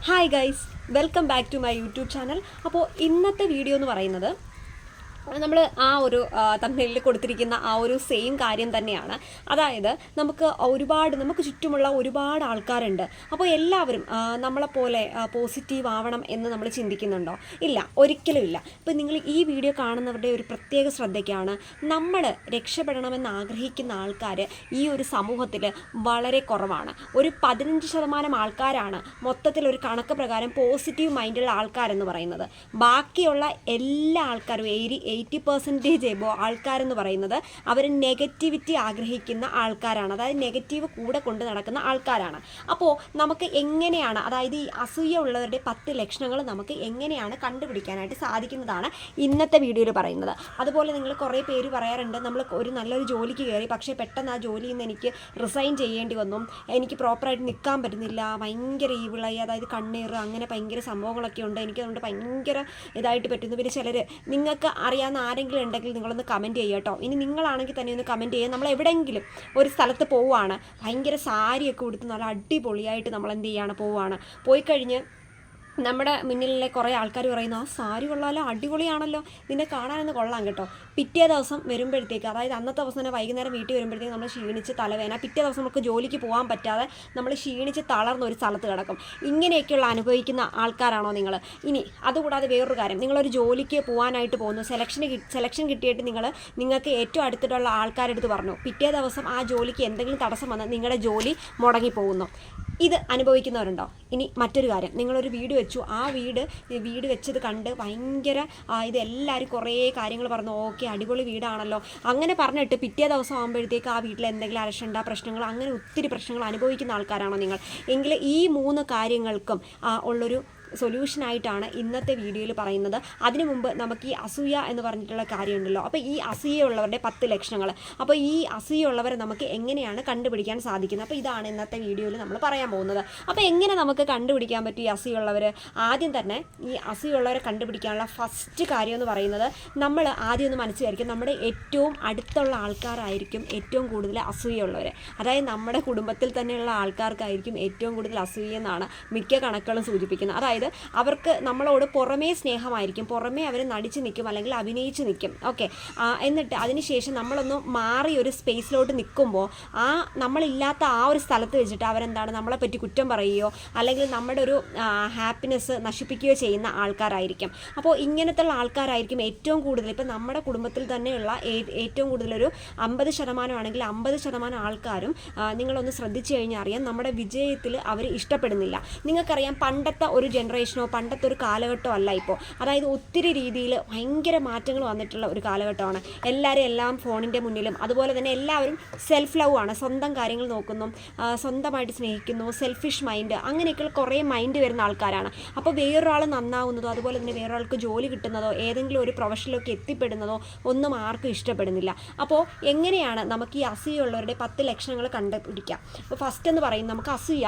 Hi guys welcome back to my YouTube channel അപ്പോൾ ഇന്നത്തെ video എന്ന് പറയുന്നത് നമ്മൾ ആ ഒരു തമ്മിലിൽ കൊടുത്തിരിക്കുന്ന ആ ഒരു സെയിം കാര്യം തന്നെയാണ്. അതായത് നമുക്ക് ഒരുപാട് നമുക്ക് ചുറ്റുമുള്ള ഒരുപാട് ആൾക്കാരുണ്ട്. അപ്പോൾ എല്ലാവരും നമ്മളെപ്പോലെ പോസിറ്റീവ് ആവണം എന്ന് നമ്മൾ ചിന്തിക്കുന്നുണ്ടോ? ഇല്ല ഒരിക്കലും ഇല്ല. ഇപ്പം നിങ്ങൾ ഈ വീഡിയോ കാണുന്നവരുടെ ഒരു പ്രത്യേക ശ്രദ്ധയ്ക്കാണ് നമ്മൾ രക്ഷപ്പെടണമെന്ന് ആഗ്രഹിക്കുന്ന ആൾക്കാർ ഈ ഒരു സമൂഹത്തിൽ വളരെ കുറവാണ്. ഒരു പതിനഞ്ച് ശതമാനം ആൾക്കാരാണ് മൊത്തത്തിൽ ഒരു കണക്ക് പ്രകാരം പോസിറ്റീവ് മൈൻഡുള്ള ആൾക്കാരെന്ന് പറയുന്നത്. ബാക്കിയുള്ള എല്ലാ ആൾക്കാരും എയ്റ്റി എയ്റ്റി പെർസെന്റേജ് എബോ ആൾക്കാരെന്ന് പറയുന്നത് അവർ നെഗറ്റിവിറ്റി ആഗ്രഹിക്കുന്ന ആൾക്കാരാണ്. അതായത് നെഗറ്റീവ് കൂടെ കൊണ്ട് നടക്കുന്ന ആൾക്കാരാണ്. അപ്പോൾ നമുക്ക് എങ്ങനെയാണ് അതായത് ഈ അസൂയ ഉള്ളവരുടെ പത്ത് ലക്ഷണങ്ങൾ നമുക്ക് എങ്ങനെയാണ് കണ്ടുപിടിക്കാനായിട്ട് സാധിക്കുന്നതാണ് ഇന്നത്തെ വീഡിയോയിൽ പറയുന്നത്. അതുപോലെ നിങ്ങൾ കുറേ പേര് പറയാറുണ്ട് നമ്മൾ ഒരു നല്ലൊരു ജോലിക്ക് കയറി പക്ഷേ പെട്ടെന്ന് ആ ജോലിയിൽ നിന്ന് എനിക്ക് റിസൈൻ ചെയ്യേണ്ടി വന്നു. എനിക്ക് പ്രോപ്പറായിട്ട് നിൽക്കാൻ പറ്റുന്നില്ല. ഭയങ്കര ഈവിളായി അതായത് കണ്ണീർ അങ്ങനെ ഭയങ്കര സംഭവങ്ങളൊക്കെ ഉണ്ട്. എനിക്ക് അതുകൊണ്ട് ഭയങ്കര ഇതായിട്ട് പറ്റുന്നു. പിന്നെ ചിലർ നിങ്ങൾക്ക് അറിയാവുന്ന ആരെങ്കിലും ഉണ്ടെങ്കിൽ നിങ്ങളൊന്ന് കമന്റ് ചെയ്യുക കേട്ടോ. ഇനി നിങ്ങളാണെങ്കിൽ തന്നെ ഒന്ന് കമന്റ് ചെയ്യുക. നമ്മൾ എവിടെയെങ്കിലും ഒരു സ്ഥലത്ത് പോവുകയാണ്. ഭയങ്കര സാരിയൊക്കെ ഉടുത്ത് നല്ല അടിപൊളിയായിട്ട് നമ്മൾ എന്ത് ചെയ്യാണ് പോവുകയാണ്. പോയി കഴിഞ്ഞ് നമ്മുടെ മുന്നിലെ കുറേ ആൾക്കാർ പറയുന്നു ആ സാരി കൊള്ളാലോ അടിപൊളിയാണല്ലോ നിന്നെ കാണാനൊന്ന് കൊള്ളാം കേട്ടോ. പിറ്റേ ദിവസം വരുമ്പോഴത്തേക്ക് അതായത് അന്നത്തെ ദിവസം തന്നെ വൈകുന്നേരം വീട്ടിൽ വരുമ്പോഴത്തേക്ക് നമ്മൾ ക്ഷീണിച്ച് തലവേന പിറ്റേ ദിവസം നമുക്ക് ജോലിക്ക് പോകാൻ പറ്റാതെ നമ്മൾ ക്ഷീണിച്ച് തളർന്ന ഒരു സ്ഥലത്ത് കിടക്കും. ഇങ്ങനെയൊക്കെയുള്ള അനുഭവിക്കുന്ന ആൾക്കാരാണോ നിങ്ങൾ ഇനി അതുകൂടാതെ വേറൊരു കാര്യം നിങ്ങളൊരു ജോലിക്ക് പോകാനായിട്ട് പോകുന്നു സെലക്ഷന് സെലക്ഷൻ കിട്ടിയിട്ട് നിങ്ങൾ നിങ്ങൾക്ക് ഏറ്റവും അടുത്തിട്ടുള്ള ആൾക്കാരെടുത്ത് പറഞ്ഞു പിറ്റേ ദിവസം ആ ജോലിക്ക് എന്തെങ്കിലും തടസ്സം വന്നാൽ നിങ്ങളുടെ ജോലി മുടങ്ങിപ്പോകുന്നു. ഇത് അനുഭവിക്കുന്നവരുണ്ടോ? ഇനി മറ്റൊരു കാര്യം. നിങ്ങളൊരു വീട് വെച്ചു. ആ വീട് വീട് വെച്ചത് കണ്ട് ഭയങ്കര ഇത് എല്ലാവരും കുറേ കാര്യങ്ങൾ പറഞ്ഞു. ഓക്കെ അടിപൊളി വീടാണല്ലോ. അങ്ങനെ പറഞ്ഞിട്ട് പിറ്റേ ദിവസം ആകുമ്പോഴത്തേക്ക് ആ വീട്ടിൽ എന്തെങ്കിലും അലക്ഷണ്ട പ്രശ്നങ്ങൾ അങ്ങനെ ഒത്തിരി പ്രശ്നങ്ങൾ അനുഭവിക്കുന്ന ആൾക്കാരാണോ നിങ്ങൾ? എങ്കിൽ ഈ മൂന്ന് കാര്യങ്ങൾക്കും ഉള്ളൊരു സൊല്യൂഷനായിട്ടാണ് ഇന്നത്തെ വീഡിയോയിൽ പറയുന്നത്. അതിനു മുമ്പ് നമുക്ക് ഈ അസൂയ എന്ന് പറഞ്ഞിട്ടുള്ള കാര്യമുണ്ടല്ലോ. അപ്പോൾ ഈ അസൂയുള്ളവരുടെ പത്ത് ലക്ഷണങ്ങൾ. അപ്പോൾ ഈ അസൂയുള്ളവരെ നമുക്ക് എങ്ങനെയാണ് കണ്ടുപിടിക്കാൻ സാധിക്കുന്നത്? അപ്പോൾ ഇതാണ് ഇന്നത്തെ വീഡിയോയിൽ നമ്മൾ പറയാൻ പോകുന്നത്. അപ്പോൾ എങ്ങനെ നമുക്ക് കണ്ടുപിടിക്കാൻ പറ്റും ഈ അസൂയുള്ളവർ ആദ്യം തന്നെ ഈ അസൂയുള്ളവരെ കണ്ടുപിടിക്കാനുള്ള ഫസ്റ്റ് കാര്യം എന്ന് പറയുന്നത് നമ്മൾ ആദ്യം ഒന്ന് മനസ്സിലായിരിക്കും നമ്മുടെ ഏറ്റവും അടുത്തുള്ള ആൾക്കാരായിരിക്കും ഏറ്റവും കൂടുതൽ അസൂയുള്ളവർ അതായത് നമ്മുടെ കുടുംബത്തിൽ തന്നെയുള്ള ആൾക്കാർക്കായിരിക്കും ഏറ്റവും കൂടുതൽ അസൂയെന്നാണ് മിക്ക കണക്കുകളും സൂചിപ്പിക്കുന്നത്. അതായത് അവർക്ക് നമ്മളോട് പുറമേ സ്നേഹമായിരിക്കും പുറമേ അവർ നടിച്ച് നിൽക്കും അല്ലെങ്കിൽ അഭിനയിച്ച് നിൽക്കും. ഓക്കെ എന്നിട്ട് അതിനുശേഷം നമ്മളൊന്ന് മാറി ഒരു സ്പേസിലോട്ട് നിൽക്കുമ്പോൾ ആ നമ്മളില്ലാത്ത ആ ഒരു സ്ഥലത്ത് വെച്ചിട്ട് അവരെന്താണ് നമ്മളെ പറ്റി കുറ്റം പറയുകയോ അല്ലെങ്കിൽ നമ്മുടെ ഒരു ഹാപ്പിനെസ് നശിപ്പിക്കുകയോ ചെയ്യുന്ന ആൾക്കാരായിരിക്കും. അപ്പോൾ ഇങ്ങനത്തെ ആൾക്കാരായിരിക്കും ഏറ്റവും കൂടുതൽ ഇപ്പം നമ്മുടെ കുടുംബത്തിൽ തന്നെയുള്ള ഏറ്റവും കൂടുതലൊരു അമ്പത് ശതമാനമാണെങ്കിൽ അമ്പത് ശതമാനം ആൾക്കാരും നിങ്ങളൊന്ന് ശ്രദ്ധിച്ചു കഴിഞ്ഞാൽ അറിയാം നമ്മുടെ വിജയത്തിൽ അവർ ഇഷ്ടപ്പെടുന്നില്ല. നിങ്ങൾക്കറിയാം പണ്ടത്തെ ഒരു ജനറേഷനോ പണ്ടത്തെ ഒരു കാലഘട്ടമോ അല്ല ഇപ്പോൾ അതായത് ഒത്തിരി രീതിയിൽ ഭയങ്കര മാറ്റങ്ങൾ വന്നിട്ടുള്ള ഒരു കാലഘട്ടമാണ്. എല്ലാവരും എല്ലാം ഫോണിന്റെ മുന്നിലും അതുപോലെ തന്നെ എല്ലാവരും സെൽഫ് ലവ് ആണ്. സ്വന്തം കാര്യങ്ങൾ നോക്കുന്നു സ്വന്തമായിട്ട് സ്നേഹിക്കുന്നു സെൽഫിഷ് മൈൻഡ് അങ്ങനെയൊക്കെയുള്ള കുറേ മൈൻഡ് വരുന്ന ആൾക്കാരാണ്. അപ്പോൾ വേറൊരാൾ നന്നാവുന്നതോ അതുപോലെ തന്നെ വേറൊരാൾക്ക് ജോലി കിട്ടുന്നതോ ഏതെങ്കിലും ഒരു പ്രൊഫഷനിലൊക്കെ എത്തിപ്പെടുന്നതോ ഒന്നും ആർക്കും ഇഷ്ടപ്പെടുന്നില്ല. അപ്പോൾ എങ്ങനെയാണ് നമുക്ക് ഈ അസൂയുള്ളവരുടെ പത്ത് ലക്ഷണങ്ങൾ കണ്ടുപിടിക്കാം? അപ്പോൾ ഫസ്റ്റ് എന്ന് പറയുന്നത് നമുക്ക് അസൂയ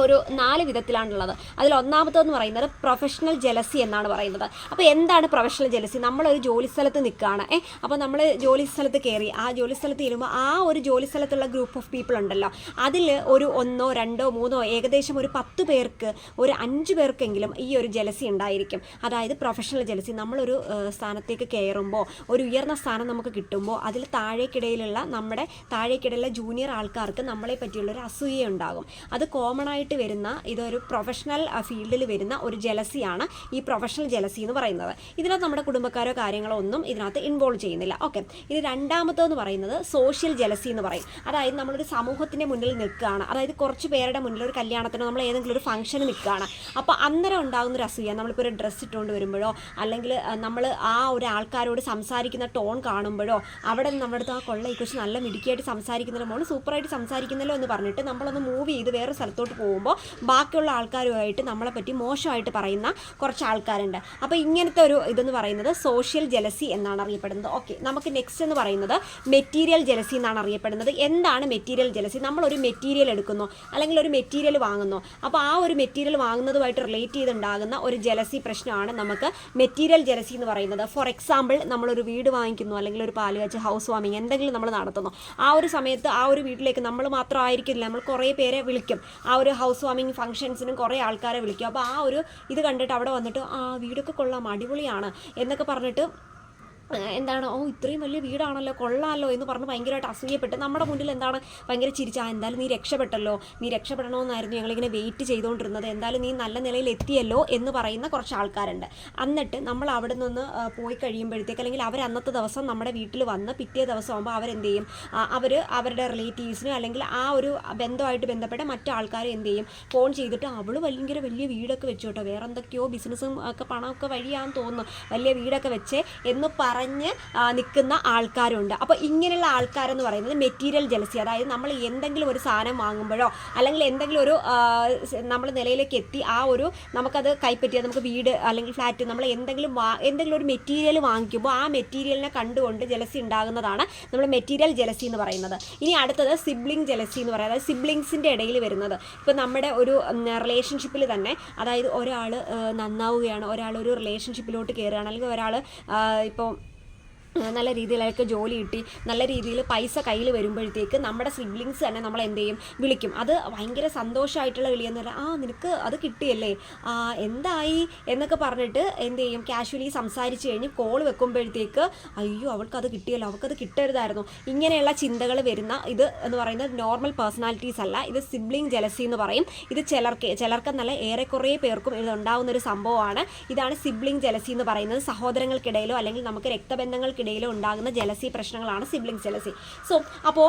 ഒരു നാല് വിധത്തിലാണുള്ളത്. അതിൽ ഒന്നാമത്തെന്ന് പറയുന്നത് പ്രൊഫഷണൽ ജലസി എന്നാണ് പറയുന്നത്. അപ്പോൾ എന്താണ് പ്രൊഫഷണൽ ജലസി നമ്മളൊരു ജോലി സ്ഥലത്ത് നിൽക്കുകയാണ്. ഏ അപ്പോൾ നമ്മൾ ജോലി സ്ഥലത്ത് കയറി ആ ജോലി സ്ഥലത്ത് ചെല്ലുമ്പോൾ ആ ഒരു ജോലി സ്ഥലത്തുള്ള ഗ്രൂപ്പ് ഓഫ് പീപ്പിൾ ഉണ്ടല്ലോ. അതിൽ ഒരു ഒന്നോ രണ്ടോ മൂന്നോ ഏകദേശം ഒരു പത്ത് പേർക്ക് ഒരു അഞ്ച് പേർക്കെങ്കിലും ഈ ഒരു ജലസി ഉണ്ടായിരിക്കും. അതായത് പ്രൊഫഷണൽ ജലസി നമ്മളൊരു സ്ഥാനത്തേക്ക് കയറുമ്പോൾ ഒരു ഉയർന്ന സ്ഥാനം നമുക്ക് കിട്ടുമ്പോൾ അതിൽ താഴേക്കിടയിലുള്ള നമ്മുടെ താഴേക്കിടയിലുള്ള ജൂനിയർ ആൾക്കാർക്ക് നമ്മളെ പറ്റിയുള്ളൊരു അസൂയ ഉണ്ടാകും. അത് കോമൺ ആയിട്ട് വരുന്ന ഇതൊരു പ്രൊഫഷണൽ ഫീൽഡിൽ വരുന്ന ഒരു ജലസിയാണ് ഈ പ്രൊഫഷണൽ ജലസി എന്ന് പറയുന്നത്. ഇതിനകത്ത് നമ്മുടെ കുടുംബക്കാരോ കാര്യങ്ങളോ ഒന്നും ഇതിനകത്ത് ഇൻവോൾവ് ചെയ്യുന്നില്ല. ഓക്കെ ഇനി രണ്ടാമത്തെന്ന് പറയുന്നത് സോഷ്യൽ ജലസി എന്ന് പറയും. അതായത് നമ്മളൊരു സമൂഹത്തിന്റെ മുന്നിൽ നിൽക്കുകയാണ്. അതായത് കുറച്ച് പേരുടെ മുന്നിൽ ഒരു കല്യാണത്തിനോ നമ്മൾ ഏതെങ്കിലും ഒരു ഫംഗ്ഷന് നിൽക്കുകയാണ്. അപ്പോൾ അന്നേരം ഉണ്ടാകുന്ന ഒരു അസൂയ നമ്മളിപ്പോൾ ഒരു ഡ്രസ്സ് ഇട്ടുകൊണ്ട് വരുമ്പോഴോ അല്ലെങ്കിൽ നമ്മൾ ആ ഒരു ആൾക്കാരോട് സംസാരിക്കുന്ന ടോൺ കാണുമ്പോഴോ അവിടെ നമ്മുടെ അടുത്ത് ആ കൊള്ളയെക്കുറിച്ച് നല്ല മിടുക്കിയായിട്ട് സംസാരിക്കുന്നല്ലോ മോൾ സൂപ്പറായിട്ട് സംസാരിക്കുന്നല്ലോ എന്ന് പറഞ്ഞിട്ട് നമ്മളൊന്ന് മൂവ് ചെയ്ത് വേറെ സ്ഥലത്തോട്ട് പോകുമ്പോൾ ബാക്കിയുള്ള ആൾക്കാരുമായിട്ട് നമ്മളെ പറ്റി മോശമായിട്ട് പറയുന്ന കുറച്ച് ആൾക്കാരുണ്ട് അപ്പോൾ ഇങ്ങനത്തെ ഒരു ഇതെന്ന് പറയുന്നത് സോഷ്യൽ ജലസി എന്നാണ് അറിയപ്പെടുന്നത്. ഓക്കെ നമുക്ക് നെക്സ്റ്റ് എന്ന് പറയുന്നത് മെറ്റീരിയൽ ജലസി എന്നാണ് അറിയപ്പെടുന്നത്. എന്താണ് മെറ്റീരിയൽ ജലസി നമ്മളൊരു മെറ്റീരിയൽ എടുക്കുന്നു അല്ലെങ്കിൽ ഒരു മെറ്റീരിയൽ വാങ്ങുന്നു. അപ്പോൾ ആ ഒരു മെറ്റീരിയൽ വാങ്ങുന്നതുമായിട്ട് റിലേറ്റ് ചെയ്തുണ്ടാകുന്ന ഒരു ജലസി പ്രശ്നമാണ് നമുക്ക് മെറ്റീരിയൽ ജലസി എന്ന് പറയുന്നത്. ഫോർ എക്സാമ്പിൾ നമ്മളൊരു വീട് വാങ്ങിക്കുന്നു അല്ലെങ്കിൽ ഒരു പാൽ വെച്ച് ഹൗസ് വാമിങ് എന്തെങ്കിലും നമ്മൾ നടത്തുന്നു. ആ ഒരു സമയത്ത് ആ ഒരു വീട്ടിലേക്ക് നമ്മൾ മാത്രമായിരിക്കില്ല. നമ്മൾ കുറേ പേരെ വിളിക്കും. ആ ഒരു ഹൗസ് വാമിങ് ഫംഗ്ഷൻസിനും കുറേ ആൾക്കാരെ വിളിക്കും. അപ്പോൾ ആ ഒരു ഇത് കണ്ടിട്ട് അവിടെ വന്നിട്ട് ആ വീടൊക്കെ കൊള്ളാം അടിപൊളിയാണ് എന്നൊക്കെ പറഞ്ഞിട്ട് എന്താണ് ഓ ഇത്രയും വലിയ വീടാണല്ലോ കൊള്ളാമല്ലോ എന്ന് പറഞ്ഞ് ഭയങ്കരമായിട്ട് അസൂയപ്പെട്ട് നമ്മുടെ മുന്നിൽ എന്താണ് ഭയങ്കര ചിരിച്ച എന്തായാലും നീ രക്ഷപ്പെട്ടല്ലോ നീ രക്ഷപ്പെടണമെന്നായിരുന്നു ഞങ്ങളിങ്ങനെ വെയിറ്റ് ചെയ്തുകൊണ്ടിരുന്നത് എന്തായാലും നീ നല്ല നിലയിൽ എത്തിയല്ലോ എന്ന് പറയുന്ന കുറച്ച് ആൾക്കാരുണ്ട്. എന്നിട്ട് നമ്മൾ അവിടെ നിന്ന് പോയി കഴിയുമ്പോഴത്തേക്ക് അല്ലെങ്കിൽ അവർ അന്നത്തെ ദിവസം നമ്മുടെ വീട്ടിൽ വന്ന് പിറ്റേ ദിവസം ആകുമ്പോൾ അവരെന്ത് ചെയ്യും അവർ അവരുടെ റിലേറ്റീവ്സിനും അല്ലെങ്കിൽ ആ ഒരു ബന്ധമായിട്ട് ബന്ധപ്പെട്ട മറ്റു ആൾക്കാരെ എന്ത് ചെയ്യും ഫോൺ ചെയ്തിട്ട് അവൾ ഭയങ്കര വലിയ വീടൊക്കെ വെച്ചു കേട്ടോ. വേറെ എന്തൊക്കെയോ ബിസിനസ്സും ഒക്കെ പണമൊക്കെ വഴിയാന്ന് തോന്നുന്നു. വലിയ വീടൊക്കെ വെച്ചേ എന്ന് പറഞ്ഞ് നിൽക്കുന്ന ആൾക്കാരുണ്ട്. അപ്പോൾ ഇങ്ങനെയുള്ള ആൾക്കാരെന്ന് പറയുന്നത് മെറ്റീരിയൽ ജലസി അതായത് നമ്മൾ എന്തെങ്കിലും ഒരു സാധനം വാങ്ങുമ്പോഴോ അല്ലെങ്കിൽ എന്തെങ്കിലും ഒരു നമ്മൾ നിലയിലേക്ക് എത്തി ആ ഒരു നമുക്കത് കൈപ്പറ്റിയ നമുക്ക് വീട് അല്ലെങ്കിൽ ഫ്ലാറ്റ് നമ്മൾ എന്തെങ്കിലും എന്തെങ്കിലും ഒരു മെറ്റീരിയൽ വാങ്ങിക്കുമ്പോൾ ആ മെറ്റീരിയലിനെ കണ്ടുകൊണ്ട് ജലസി ഉണ്ടാകുന്നതാണ് നമ്മൾ മെറ്റീരിയൽ ജലസി എന്ന് പറയുന്നത്. ഇനി അടുത്തത് സിബ്ലിംഗ് ജലസി എന്ന് പറയുന്നത് അതായത് സിബ്ലിങ്സിന്റെ ഇടയിൽ വരുന്നത്. ഇപ്പോൾ നമ്മുടെ ഒരു റിലേഷൻഷിപ്പിൽ തന്നെ അതായത് ഒരാൾ നന്നാവുകയാണ് ഒരാൾ ഒരു റിലേഷൻഷിപ്പിലോട്ട് കയറുകയാണ് അല്ലെങ്കിൽ ഒരാൾ ഇപ്പോൾ നല്ല രീതിയിലൊക്കെ ജോലി കിട്ടി. നല്ല രീതിയിൽ പൈസ കയ്യിൽ വരുമ്പോഴത്തേക്ക് നമ്മുടെ സിബ്ലിങ്സ് തന്നെ നമ്മൾ എന്ത് ചെയ്യും? വിളിക്കും. അത് ഭയങ്കര സന്തോഷമായിട്ടുള്ള വിളിയെന്ന് പറഞ്ഞാൽ ആ നിനക്ക് അത് കിട്ടിയല്ലേ? എന്തായി? എന്നൊക്കെ പറഞ്ഞിട്ട് എന്ത് ചെയ്യും? കാഷ്വലി സംസാരിച്ച് കഴിഞ്ഞ് കോൾ വെക്കുമ്പോഴത്തേക്ക് അയ്യോ അവൾക്ക് അവൾക്കത് കിട്ടിയല്ലോ. അവൾക്കത് കിട്ടരുതായിരുന്നു. ഇങ്ങനെയുള്ള ചിന്തകൾ വരുന്ന ഇത് എന്ന് പറയുന്നത് നോർമൽ പേഴ്സണാലിറ്റീസ് അല്ല. ഇത് സിബ്ലിംഗ് ജലസി എന്ന് പറയും. ഇത് ചിലർക്ക് ചിലർക്ക് നല്ല ഏറെക്കുറെ പേർക്കും ഇത് ഉണ്ടാകുന്ന ഒരു സംഭവമാണ്. ഇതാണ് സിബ്ലിംഗ് ജലസി എന്ന് പറയുന്നത്. സഹോദരങ്ങൾക്കിടയിലോ അല്ലെങ്കിൽ നമുക്ക് രക്തബന്ധങ്ങൾക്കിടയിലോ ഉണ്ടാകുന്ന ജലസി പ്രശ്നങ്ങളാണ് സിബ്ലിംഗ് ജലസി സോ അപ്പോൾ